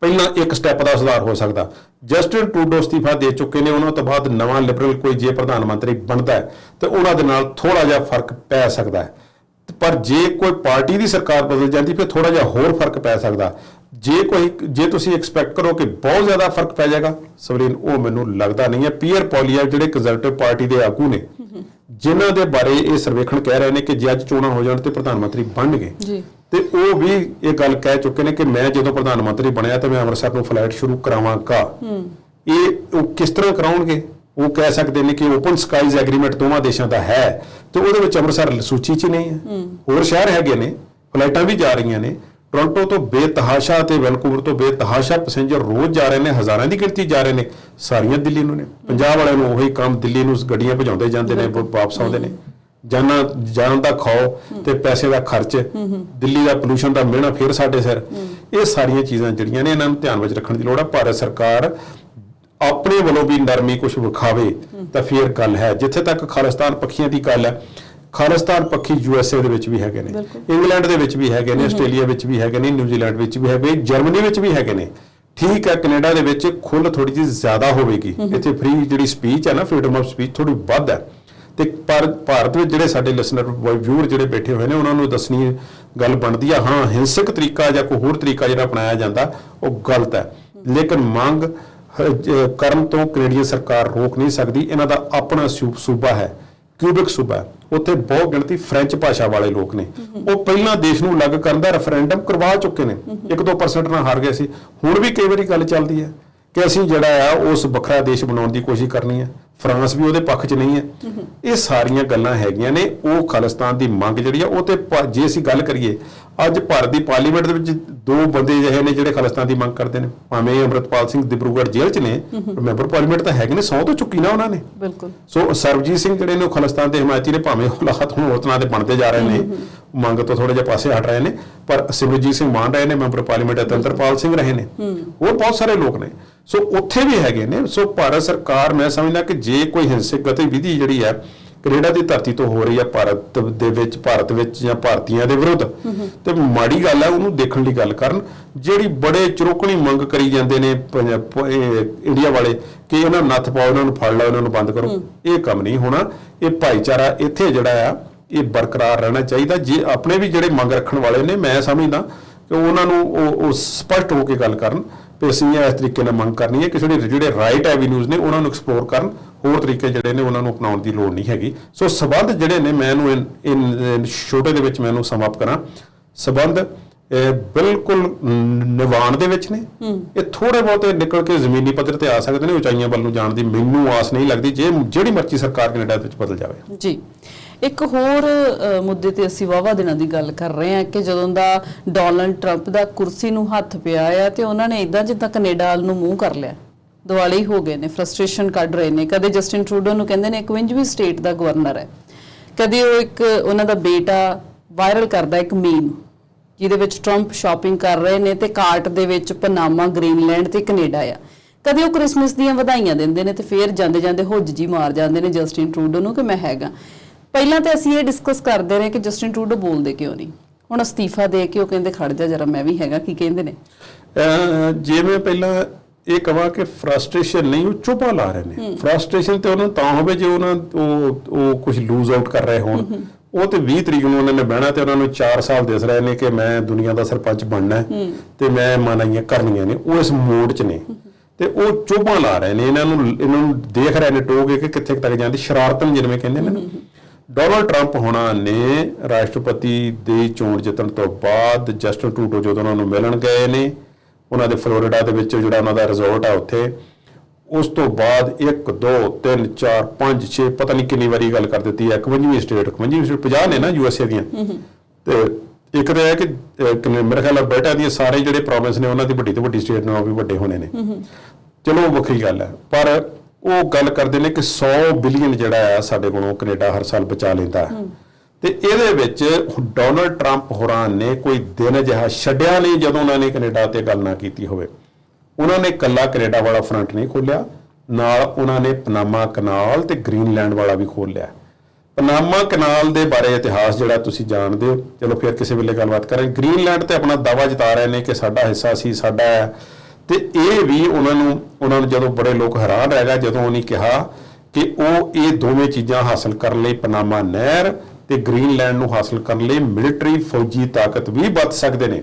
Speaker 2: ਪਹਿਲਾਂ ਇੱਕ ਸਟੈਪ ਦਾ ਸੁਧਾਰ ਹੋ ਸਕਦਾ। ਜਸਟਿਨ ਟਰੂਡੋ ਅਸਤੀਫਾ ਦੇ ਚੁੱਕੇ ਨੇ। ਉਹਨਾਂ ਤੋਂ ਬਾਅਦ ਨਵਾਂ ਲਿਬਰਲ ਕੋਈ ਜੇ ਪ੍ਰਧਾਨ ਮੰਤਰੀ ਬਣਦਾ ਹੈ ਤੇ ਉਹਨਾਂ ਦੇ ਨਾਲ ਥੋੜਾ ਜਿਹਾ ਫ਼ਰਕ ਪੈ ਸਕਦਾ ਹੈ। ਪਰ ਜੇ ਕੋਈ ਪਾਰਟੀ ਦੀ ਸਰਕਾਰ ਬਦਲ ਜਾਂਦੀ, ਫਿਰ ਥੋੜਾ ਜਿਹਾ ਹੋਰ ਫ਼ਰਕ ਪੈ ਸਕਦਾ। ਜੇ ਕੋਈ, ਜੇ ਤੁਸੀਂ ਐਕਸਪੈਕਟ ਕਰੋ ਕਿ ਬਹੁਤ ਜ਼ਿਆਦਾ ਫ਼ਰਕ ਪੈ ਜਾਏਗਾ, ਸਵਰੀਨ, ਉਹ ਮੈਨੂੰ ਲੱਗਦਾ ਨਹੀਂ ਹੈ। ਪੀਅਰ ਪੋਲੀਆ ਜਿਹੜੇ ਕੰਜ਼ਰਵੇਟਿਵ ਪਾਰਟੀ ਦੇ ਆਗੂ ਨੇ, ਜਿਨ੍ਹਾਂ ਦੇ ਬਾਰੇ ਇਹ ਸਰਵੇਖਣ ਕਹਿ ਰਹੇ ਨੇ ਕਿ ਜੇ ਅੱਜ ਚੋਣਾਂ ਹੋ ਜਾਣ ਤੇ ਪ੍ਰਧਾਨ ਮੰਤਰੀ ਬਣਨਗੇ।
Speaker 1: ਜੀ।
Speaker 2: ਤੇ ਉਹ ਵੀ ਇਹ ਗੱਲ ਕਹਿ ਚੁੱਕੇ ਨੇ ਕਿ ਮੈਂ ਜਦੋਂ ਪ੍ਰਧਾਨ ਮੰਤਰੀ ਬਣਿਆ ਤਾਂ ਮੈਂ ਅੰਮ੍ਰਿਤਸਰ ਤੋਂ ਫਲਾਈਟ ਸ਼ੁਰੂ ਕਰਾਵਾਂਗਾ। ਇਹ ਉਹ ਕਿਸ ਤਰ੍ਹਾਂ ਕਰਾਉਣਗੇ? ਉਹ ਕਹਿ ਸਕਦੇ ਨੇ ਕਿ ਓਪਨ ਸਕਾਈਜ਼ ਐਗਰੀਮੈਂਟ ਦੋਵਾਂ ਦੇਸ਼ਾਂ ਦਾ ਹੈ ਤੇ ਉਹਦੇ ਵਿੱਚ ਅੰਮ੍ਰਿਤਸਰ ਸੂਚੀ 'ਚ ਨਹੀਂ ਹੈ। ਹੋਰ ਸ਼ਹਿਰ ਹੈਗੇ ਨੇ ਫਲਾਈਟਾਂ ਵੀ ਜਾ ਰਹੀਆਂ ਨੇ। ਟੋਰਾਂਟੋ ਤੋਂ ਬੇਤਹਾਸ਼ਾ ਤੇ ਵੈਨਕੂਵਰ ਤੋਂ ਬੇਤਹਾਸ਼ਾ ਪੈਸੇਂਜਰ ਰੋਜ਼ ਜਾ ਰਹੇ ਨੇ ਹਜ਼ਾਰਾਂ ਦੀ ਗਿਣਤੀ ਜਾ ਰਹੇ ਨੇ ਸਾਰੀਆਂ ਦਿੱਲੀ ਨੂੰ। ਨੇ ਪੰਜਾਬ ਵਾਲਿਆਂ ਨੂੰ ਉਹੀ ਕੰਮ ਦਿੱਲੀ ਨੂੰ ਗੱਡੀਆਂ ਭਜਾਉਂਦੇ ਜਾਂਦੇ ਨੇ ਵਾਪਸ ਆਉਂਦੇ ਨੇ। ਜਾਨਾਂ ਜਾਨ ਦਾ ਖਾਓ ਤੇ ਪੈਸੇ ਦਾ ਖਰਚ ਦਿੱਲੀ ਦਾ ਪੋਲੂਸ਼ਨ ਦਾ ਮਿਹਣਾ ਫੇਰ ਸਾਡੇ ਸਿਰ। ਇਹ ਸਾਰੀਆਂ ਚੀਜ਼ਾਂ ਜਿਹੜੀਆਂ ਨੇ ਇਹਨਾਂ ਨੂੰ ਧਿਆਨ ਵਿੱਚ ਰੱਖਣ ਦੀ ਲੋੜ ਹੈ ਭਾਰਤ ਸਰਕਾਰ ਆਪਣੇ ਵੱਲੋਂ ਵੀ ਨਰਮੀ ਕੁਝ ਵਿਖਾਵੇ ਤਾਂ ਫੇਰ ਗੱਲ ਹੈ। ਜਿੱਥੇ ਤੱਕ ਖਾਲਿਸਤਾਨ ਪੱਖੀਆਂ ਦੀ ਗੱਲ ਹੈ ਖਾਲਿਸਤਾਨ ਪੱਖੀ ਯੂਐਸਏ ਦੇ ਵਿੱਚ ਵੀ ਹੈਗੇ ਨੇ ਇੰਗਲੈਂਡ ਦੇ ਵਿੱਚ ਵੀ ਹੈਗੇ ਨੇ ਆਸਟ੍ਰੇਲੀਆ ਵਿੱਚ ਵੀ ਹੈਗੇ ਨੇ ਨਿਊਜ਼ੀਲੈਂਡ ਵਿੱਚ ਵੀ ਹੈਗੇ ਜਰਮਨੀ ਵਿੱਚ ਵੀ ਹੈਗੇ ਨੇ। ਠੀਕ ਹੈ ਕੈਨੇਡਾ ਦੇ ਵਿੱਚ ਖੁੱਲ ਥੋੜੀ ਜਿਹੀ ਜ਼ਿਆਦਾ ਹੋਵੇਗੀ। ਇੱਥੇ ਫ੍ਰੀ ਜਿਹੜੀ ਸਪੀਚ ਹੈ ਨਾ ਫਰੀडम ਆਫ ਸਪੀਚ ਥੋੜੀ ਵੱਧ ਹੈ। ਤੇ ਪਰ ਭਾਰਤ ਵਿੱਚ ਜਿਹੜੇ ਸਾਡੇ ਲਿਸਨਰ ਵਿਊਅਰ ਜਿਹੜੇ ਬੈਠੇ ਹੋਏ ਨੇ, ਉਹਨਾਂ ਨੂੰ ਦੱਸਣੀ ਗੱਲ ਬਣਦੀ ਆ, ਹਾਂ, ਹਿੰਸਕ ਤਰੀਕਾ ਜਾਂ ਕੋਈ ਹੋਰ ਤਰੀਕਾ ਜਿਹੜਾ ਅਪਣਾਇਆ ਜਾਂਦਾ, ਉਹ ਗਲਤ ਹੈ। ਲੇਕਿਨ ਮੰਗ ਕਰਨ ਤੋਂ ਕੈਨੇਡੀਅਨ ਸਰਕਾਰ ਰੋਕ ਨਹੀਂ ਸਕਦੀ, ਇਹਨਾਂ ਦਾ ਆਪਣਾ ਸੂ- ਸੂਬਾ ਹੈ ਕਿਊਬਿਕ ਸੂਬਾ ਉੱਥੇ ਬਹੁਤ ਗਿਣਤੀ ਫ੍ਰੈਂਚ ਭਾਸ਼ਾ ਵਾਲੇ ਲੋਕ ਨੇ। ਉਹ ਪਹਿਲਾਂ ਦੇਸ਼ ਨੂੰ ਅਲੱਗ ਕਰਨ ਦਾ ਰੈਫਰੈਂਡਮ ਕਰਵਾ ਚੁੱਕੇ ਨੇ। 1-2% ਨਾਲ ਹਾਰ ਗਏ ਸੀ। ਹੁਣ ਵੀ ਕਈ ਵਾਰੀ ਗੱਲ ਚੱਲਦੀ ਹੈ ਕਿ ਅਸੀਂ ਜਿਹੜਾ ਆ, ਉਸ ਵੱਖਰਾ ਦੇਸ਼ ਬਣਾਉਣ ਦੀ ਕੋਸ਼ਿਸ਼ ਕਰਨੀ ਹੈ। ਫਰਾਂਸ ਵੀ ਉਹਦੇ ਪੱਖ 'ਚ ਨਹੀਂ ਹੈ। ਇਹ ਸਾਰੀਆਂ ਗੱਲਾਂ ਹੈਗੀਆਂ ਨੇ ਉਹ ਖਾਲਿਸਤਾਨ ਦੀ ਮੰਗ ਜਿਹੜੀ ਆ ਉਹ ਤੇ ਜੇ ਅਸੀਂ ਗੱਲ ਕਰੀਏ ਅੱਜ ਭਾਰਤ ਦੀ ਪਾਰਲੀਮੈਂਟ ਦੇ ਵਿੱਚ ਦੋ ਬੰਦੇ ਜਿਹੇ ਨੇ ਜਿਹੜੇ ਖਾਲਿਸਤਾਨ ਦੀ ਮੰਗ ਕਰਦੇ ਨੇ। ਭਾਵੇਂ ਅਮਰਤਪਾਲ ਸਿੰਘ ਦਿਬਰੂਗੜ੍ਹ ਜੇਲ੍ਹ 'ਚ ਨੇ ਮੈਂਬਰ ਪਾਰਲੀਮੈਂਟ ਤਾਂ ਹੈਗੇ ਨੇ ਸੌ ਤੋਂ ਚੁੱਕੀ ਨਾ ਉਹਨਾਂ ਨੇ।
Speaker 1: ਬਿਲਕੁਲ।
Speaker 2: ਸੋ ਸਰਬਜੀਤ ਸਿੰਘ ਜਿਹੜੇ ਨੇ ਉਹ ਖਾਲਿਸਤਾਨ ਦੇ ਹਮਾਇਤੀ ਨੇ ਭਾਵੇਂ ਉਹ ਲਾਹਤ ਹੁਣ ਤਰ੍ਹਾਂ ਦੇ ਬਣਦੇ ਜਾ ਰਹੇ ਨੇ। ਮੰਗ ਤੋਂ ਥੋੜੇ ਜਿਹਾ ਪਾਸੇ ਹਟ ਰਹੇ ਨੇ ਪਰ ਸਿਮਰਜੀਤ ਸਿੰਘ ਮਾਨ ਰਹੇ ਨੇ ਮੈਂਬਰ ਪਾਰਲੀਮੈਂਟ ਅਤੰਤਰਪਾਲ ਸਿੰਘ ਰਹੇ ਨੇ। ਹੋਰ ਬਹੁਤ ਸਾਰੇ ਲੋਕ ਨੇ। ਸੋ ਉੱਥੇ ਵੀ ਹੈਗੇ ਨੇ। ਸੋ ਭਾਰਤ ਸਰਕਾਰ ਮੈਂ ਸਮਝਦਾ ਕਿ ਜੇ ਕੋਈ ਹਿੰਸਕ ਗਤੀਵਿਧੀ ਜਿਹੜੀ ਹੈ ਕੈਨੇਡਾ ਦੀ ਧਰਤੀ ਤੋਂ ਹੋ ਰਹੀ ਹੈ ਭਾਰਤ ਦੇ ਵਿੱਚ ਭਾਰਤ ਵਿੱਚ ਜਾਂ ਭਾਰਤੀਆਂ ਦੇ ਵਿਰੁੱਧ ਤੇ ਮਾੜੀ ਗੱਲ ਹੈ ਉਹਨੂੰ ਦੇਖਣ ਦੀ ਗੱਲ ਕਰਨ। ਜਿਹੜੀ ਬੜੇ ਚਰੋਕਣੀ ਮੰਗ ਕਰੀ ਜਾਂਦੇ ਨੇ ਇੰਡੀਆ ਵਾਲੇ ਕਿ ਇਹਨਾਂ ਨੱਥ ਪਾਓ ਇਹਨਾਂ ਨੂੰ ਫੜ ਲਓ ਇਹਨਾਂ ਨੂੰ ਬੰਦ ਕਰੋ। ਇਹ ਕੰਮ ਨਹੀਂ ਹੋਣਾ। ਇਹ ਭਾਈਚਾਰਾ ਇੱਥੇ ਜਿਹੜਾ ਆ ਇਹ ਬਰਕਰਾਰ ਰਹਿਣਾ ਚਾਹੀਦਾ। ਜੇ ਆਪਣੇ ਵੀ ਜਿਹੜੇ ਮੰਗ ਰੱਖਣ ਵਾਲੇ ਨੇ ਮੈਂ ਸਮਝਦਾ ਕਿ ਉਹਨਾਂ ਨੂੰ ਉਹ ਸਪਸ਼ਟ ਹੋ ਕੇ ਗੱਲ ਕਰਨ। ਵੀ ਅਸੀਂ ਇਸ ਤਰੀਕੇ ਨਾਲ ਮੰਗ ਕਰਨੀ ਹੈ ਕਿ ਜਿਹੜੇ ਜਿਹੜੇ ਰਾਈਟ ਐਵੀਨਿਊਜ਼ ਨੇ ਉਹਨਾਂ ਨੂੰ ਐਕਸਪਲੋਰ ਕਰਨ ਹੋਰ ਤਰੀਕੇ ਜਿਹੜੇ ਨੇ ਉਹਨਾਂ ਨੂੰ ਅਪਣਾਉਣ ਦੀ ਲੋੜ ਨਹੀਂ ਹੈਗੀ। ਸੋ ਸਬੰਧ ਜਿਹੜੇ ਨੇ ਮੈਂ ਇਹਨੂੰ ਇਨ- ਛੋਟੇ ਦੇ ਵਿੱਚ ਮੈਂ ਇਹਨੂੰ ਸਮਾਪ ਕਰਾਂ। ਸਬੰਧ ਬਿਲਕੁਲ ਨ- ਨਿਵਾਨ ਦੇ ਵਿੱਚ ਨੇ। ਇਹ ਥੋੜੇ ਬਹੁਤੇ ਨਿਕਲ ਕੇ ਜ਼ਮੀਨੀ ਪੱਧਰ ਤੇ ਆ ਸਕਦੇ ਨੇ ਉਚਾਈਆਂ ਵੱਲ ਨੂੰ ਜਾਣ ਦੀ ਮੈਨੂੰ ਆਸ ਨਹੀਂ ਲੱਗਦੀ। ਜੇ ਜਿਹੜੀ ਮਰਜ਼ੀ ਸਰਕਾਰ ਕੈਨੇਡਾ ਵਿੱਚ ਬਦਲ ਜਾਵੇ।
Speaker 1: ਜੀ। ਇੱਕ ਹੋਰ ਮੁੱਦੇ ਤੇ ਅਸੀਂ ਵਾਵਾ ਦਿਨਾਂ ਦੀ ਗੱਲ ਕਰ ਰਹੇ ਹਾਂ ਕਿ ਜਦੋਂ ਦਾ ਡੋਨਲਡ ਟਰੰਪ ਦਾ ਕੁਰਸੀ ਨੂੰ ਹੱਥ ਪਿਆ ਆ ਤੇ ਉਹਨਾਂ ਨੇ ਇਦਾਂ ਜਿੱਦਾਂ ਕੈਨੇਡਾ ਵੱਲ ਨੂੰ ਮੂੰਹ ਕਰ ਲਿਆ। ਦਿਵਾਲੀ ਹੀ ਹੋ ਗਏ ਨੇ ਫਰਸਟ੍ਰੇਸ਼ਨ ਕੱਢ ਰਹੇ ਨੇ। ਕਦੇ ਜਸਟਿਨ ਟਰੂਡੋ ਨੂੰ ਕਹਿੰਦੇ ਨੇ 51ਵੀਂ ਸਟੇਟ ਦਾ ਗਵਰਨਰ ਹੈ। ਕਦੇ ਉਹ ਇੱਕ, ਉਹਨਾਂ ਦਾ ਬੇਟਾ ਵਾਇਰਲ ਕਰਦਾ ਇੱਕ ਮੀਮ ਜਿਹਦੇ ਵਿੱਚ ਟਰੰਪ ਸ਼ਾਪਿੰਗ ਕਰ ਰਹੇ ਨੇ ਤੇ ਕਾਰਟ ਦੇ ਵਿੱਚ ਪਨਾਮਾ ਗ੍ਰੀਨਲੈਂਡ ਤੇ ਕੈਨੇਡਾ ਆ। ਕਦੇ ਉਹ ਕ੍ਰਿਸਮਸ ਦੀਆਂ ਵਧਾਈਆਂ ਦਿੰਦੇ ਨੇ ਤੇ ਫੇਰ ਜਾਂਦੇ ਜਾਂਦੇ ਹੁੱਜ ਜੀ ਮਾਰ ਜਾਂਦੇ ਨੇ ਜਸਟਿਨ ਟਰੂਡੋ ਨੂੰ ਕਿ ਮੈਂ ਹੈਗਾ। ਪਹਿਲਾਂ ਤੇ ਅਸੀਂ ਇਹ ਡਿਸਕਸ ਕਰਦੇ ਰਹੇ ਕਿ ਜਸਟਿਨ ਟਰੂਡੋ ਬੋਲਦੇ ਕਿਉਂ ਨਹੀਂ? ਹੁਣ ਅਸਤੀਫਾ ਦੇ ਕੇ ਉਹ ਕਹਿੰਦੇ ਖੜ ਜਾ ਜਰਾ ਮੈਂ ਵੀ ਹੈਗਾ ਕੀ ਕਹਿੰਦੇ ਨੇ?
Speaker 2: ਜੇ ਮੈਂ ਪਹਿਲਾਂ ਇਹ ਕਹਾਂ ਕਿ ਫਰਸਟ੍ਰੇਸ਼ਨ ਨਹੀਂ ਉਹ ਚੁੱਪਾ ਲਾ ਰਹੇ ਨੇ। ਫਰਸਟ੍ਰੇਸ਼ਨ ਤੇ ਉਹਨਾਂ ਤਾਂ ਹੋਵੇ ਜੇ ਉਹਨਾਂ ਉਹ ਉਹ ਕੁਝ ਲੂਜ਼ ਆਊਟ ਕਰ ਰਹੇ ਹੋਣ। ਉਹ ਤੇ 20 ਤਰੀਕ ਨੂੰ ਉਹਨਾਂ ਨੇ ਬਹਿਣਾ ਤੇ ਉਹਨਾਂ ਨੂੰ 4 ਸਾਲ ਦਿਸ ਰਹੇ ਨੇ ਕਿ ਮੈਂ ਦੁਨੀਆ ਦਾ ਸਰਪੰਚ ਬਣਨਾ ਹੈ ਤੇ ਮੈਂ ਮਨਾਈਆਂ ਕਰਨੀਆਂ ਨੇ। ਉਹ ਇਸ ਮੋਡ 'ਚ ਨੇ। ਤੇ ਉਹ ਚੁੱਪਾ ਲਾ ਰਹੇ ਨੇ। ਇਹਨਾਂ ਨੂੰ ਇਹਨਾਂ ਨੂੰ ਦੇਖ ਰਹੇ ਨੇ ਟੋਗੇ ਕਿ ਕਿੱਥੇ ਤੱਕ ਜਾਂਦੀ। ਸ਼ਰਾਰਤਨ ਜਿਵੇਂ ਕਹਿੰਦੇ ਨਾ ਡੋਨਲਡ ਟਰੰਪ ਹੋਣਾ ਨੇ ਰਾਸ਼ਟਰਪਤੀ ਦੀ ਚੋਣ ਜਿੱਤਣ ਤੋਂ ਬਾਅਦ ਜਸਟਨ ਟਰੂਡੋ ਜਦੋਂ ਉਹਨਾਂ ਨੂੰ ਮਿਲਣ ਗਏ ਨੇ ਉਹਨਾਂ ਦੇ ਫਲੋਰੀਡਾ ਦੇ ਵਿੱਚ ਜਿਹੜਾ ਉਹਨਾਂ ਦਾ ਰਿਜ਼ੋਰਟ ਆ ਉੱਥੇ ਉਸ ਤੋਂ ਬਾਅਦ 1 2 3 4 5 6 ਪਤਾ ਨਹੀਂ ਕਿੰਨੀ ਵਾਰੀ ਗੱਲ ਕਰ ਦਿੱਤੀ ਹੈ 51ਵੀਂ ਸਟੇਟ 51ਵੀਂ ਸਟੇਟ 50 ਨੇ ਨਾ ਯੂਐਸਏ ਦੀਆਂ। ਤੇ ਇੱਕ ਤਾਂ ਇਹ ਹੈ ਕਿ ਮੇਰੇ ਖਿਆਲ ਨਾਲ ਬੈਟਾ ਦੀਆਂ ਸਾਰੇ ਜਿਹੜੇ ਪ੍ਰੋਵਿੰਸ ਨੇ ਉਹਨਾਂ ਦੀ ਵੱਡੀ ਤੋਂ ਵੱਡੀ ਸਟੇਟ ਨਾਲ ਵੀ ਵੱਡੇ ਹੋਣੇ ਨੇ। ਚਲੋ ਵੱਖਰੀ ਗੱਲ ਹੈ। ਪਰ ਉਹ ਗੱਲ ਕਰਦੇ ਨੇ ਕਿ 100 ਬਿਲੀਅਨ ਜਿਹੜਾ ਆ ਸਾਡੇ ਕੋਲੋਂ ਕੈਨੇਡਾ ਹਰ ਸਾਲ ਬਚਾ ਲੈਂਦਾ ਹੈ। ਤੇ ਇਹਦੇ ਵਿੱਚ ਡੋਨਲਡ ਟਰੰਪ ਹੋਰਾਂ ਨੇ ਕੋਈ ਦਿਨ ਅਜਿਹਾ ਛੱਡਿਆ ਨਹੀਂ ਜਦੋਂ ਉਹਨਾਂ ਨੇ ਕੈਨੇਡਾ ਤੇ ਗੱਲ ਨਾ ਕੀਤੀ ਹੋਵੇ। ਉਹਨਾਂ ਨੇ ਕੱਲਾ ਕੈਨੇਡਾ ਵਾਲਾ ਫਰੰਟ ਨਹੀਂ ਖੋਲਿਆ ਨਾਲ ਉਹਨਾਂ ਨੇ ਪਨਾਮਾ ਕਨਾਲ ਤੇ ਗ੍ਰੀਨਲੈਂਡ ਵਾਲਾ ਵੀ ਖੋਲਿਆ ਪਨਾਮਾ ਕਨਾਲ ਦੇ ਬਾਰੇ ਇਤਿਹਾਸ ਜਿਹੜਾ ਤੁਸੀਂ ਜਾਣਦੇ ਹੋ, ਚਲੋ ਫਿਰ ਕਿਸੇ ਵੇਲੇ ਗੱਲਬਾਤ ਕਰਾਂਗੇ। ਗ੍ਰੀਨਲੈਂਡ ਤੇ ਆਪਣਾ ਦਾਵਾ ਜਤਾ ਰਹੇ ਨੇ ਕਿ ਸਾਡਾ ਹਿੱਸਾ ਸੀ, ਸਾਡਾ ਹੈ ਤੇ ਇਹ ਵੀ ਉਹਨਾਂ ਨੂੰ ਉਹਨਾਂ ਨੂੰ ਜਦੋਂ ਬੜੇ ਲੋਕ ਹੈਰਾਨ ਰਹਿ ਗਏ, ਜਦੋਂ ਉਹਨੇ ਕਿਹਾ ਕਿ ਉਹ ਇਹ ਦੋਵੇਂ ਚੀਜ਼ਾਂ ਹਾਸਲ ਕਰਨ ਲਈ ਪਨਾਮਾ ਨਹਿਰ ਤੇ ਗ੍ਰੀਨਲੈਂਡ ਨੂੰ ਹਾਸਲ ਕਰਨ ਲਈ ਮਿਲਟਰੀ ਫੌਜੀ ਤਾਕਤ ਵੀ ਵਰਤ ਸਕਦੇ ਨੇ।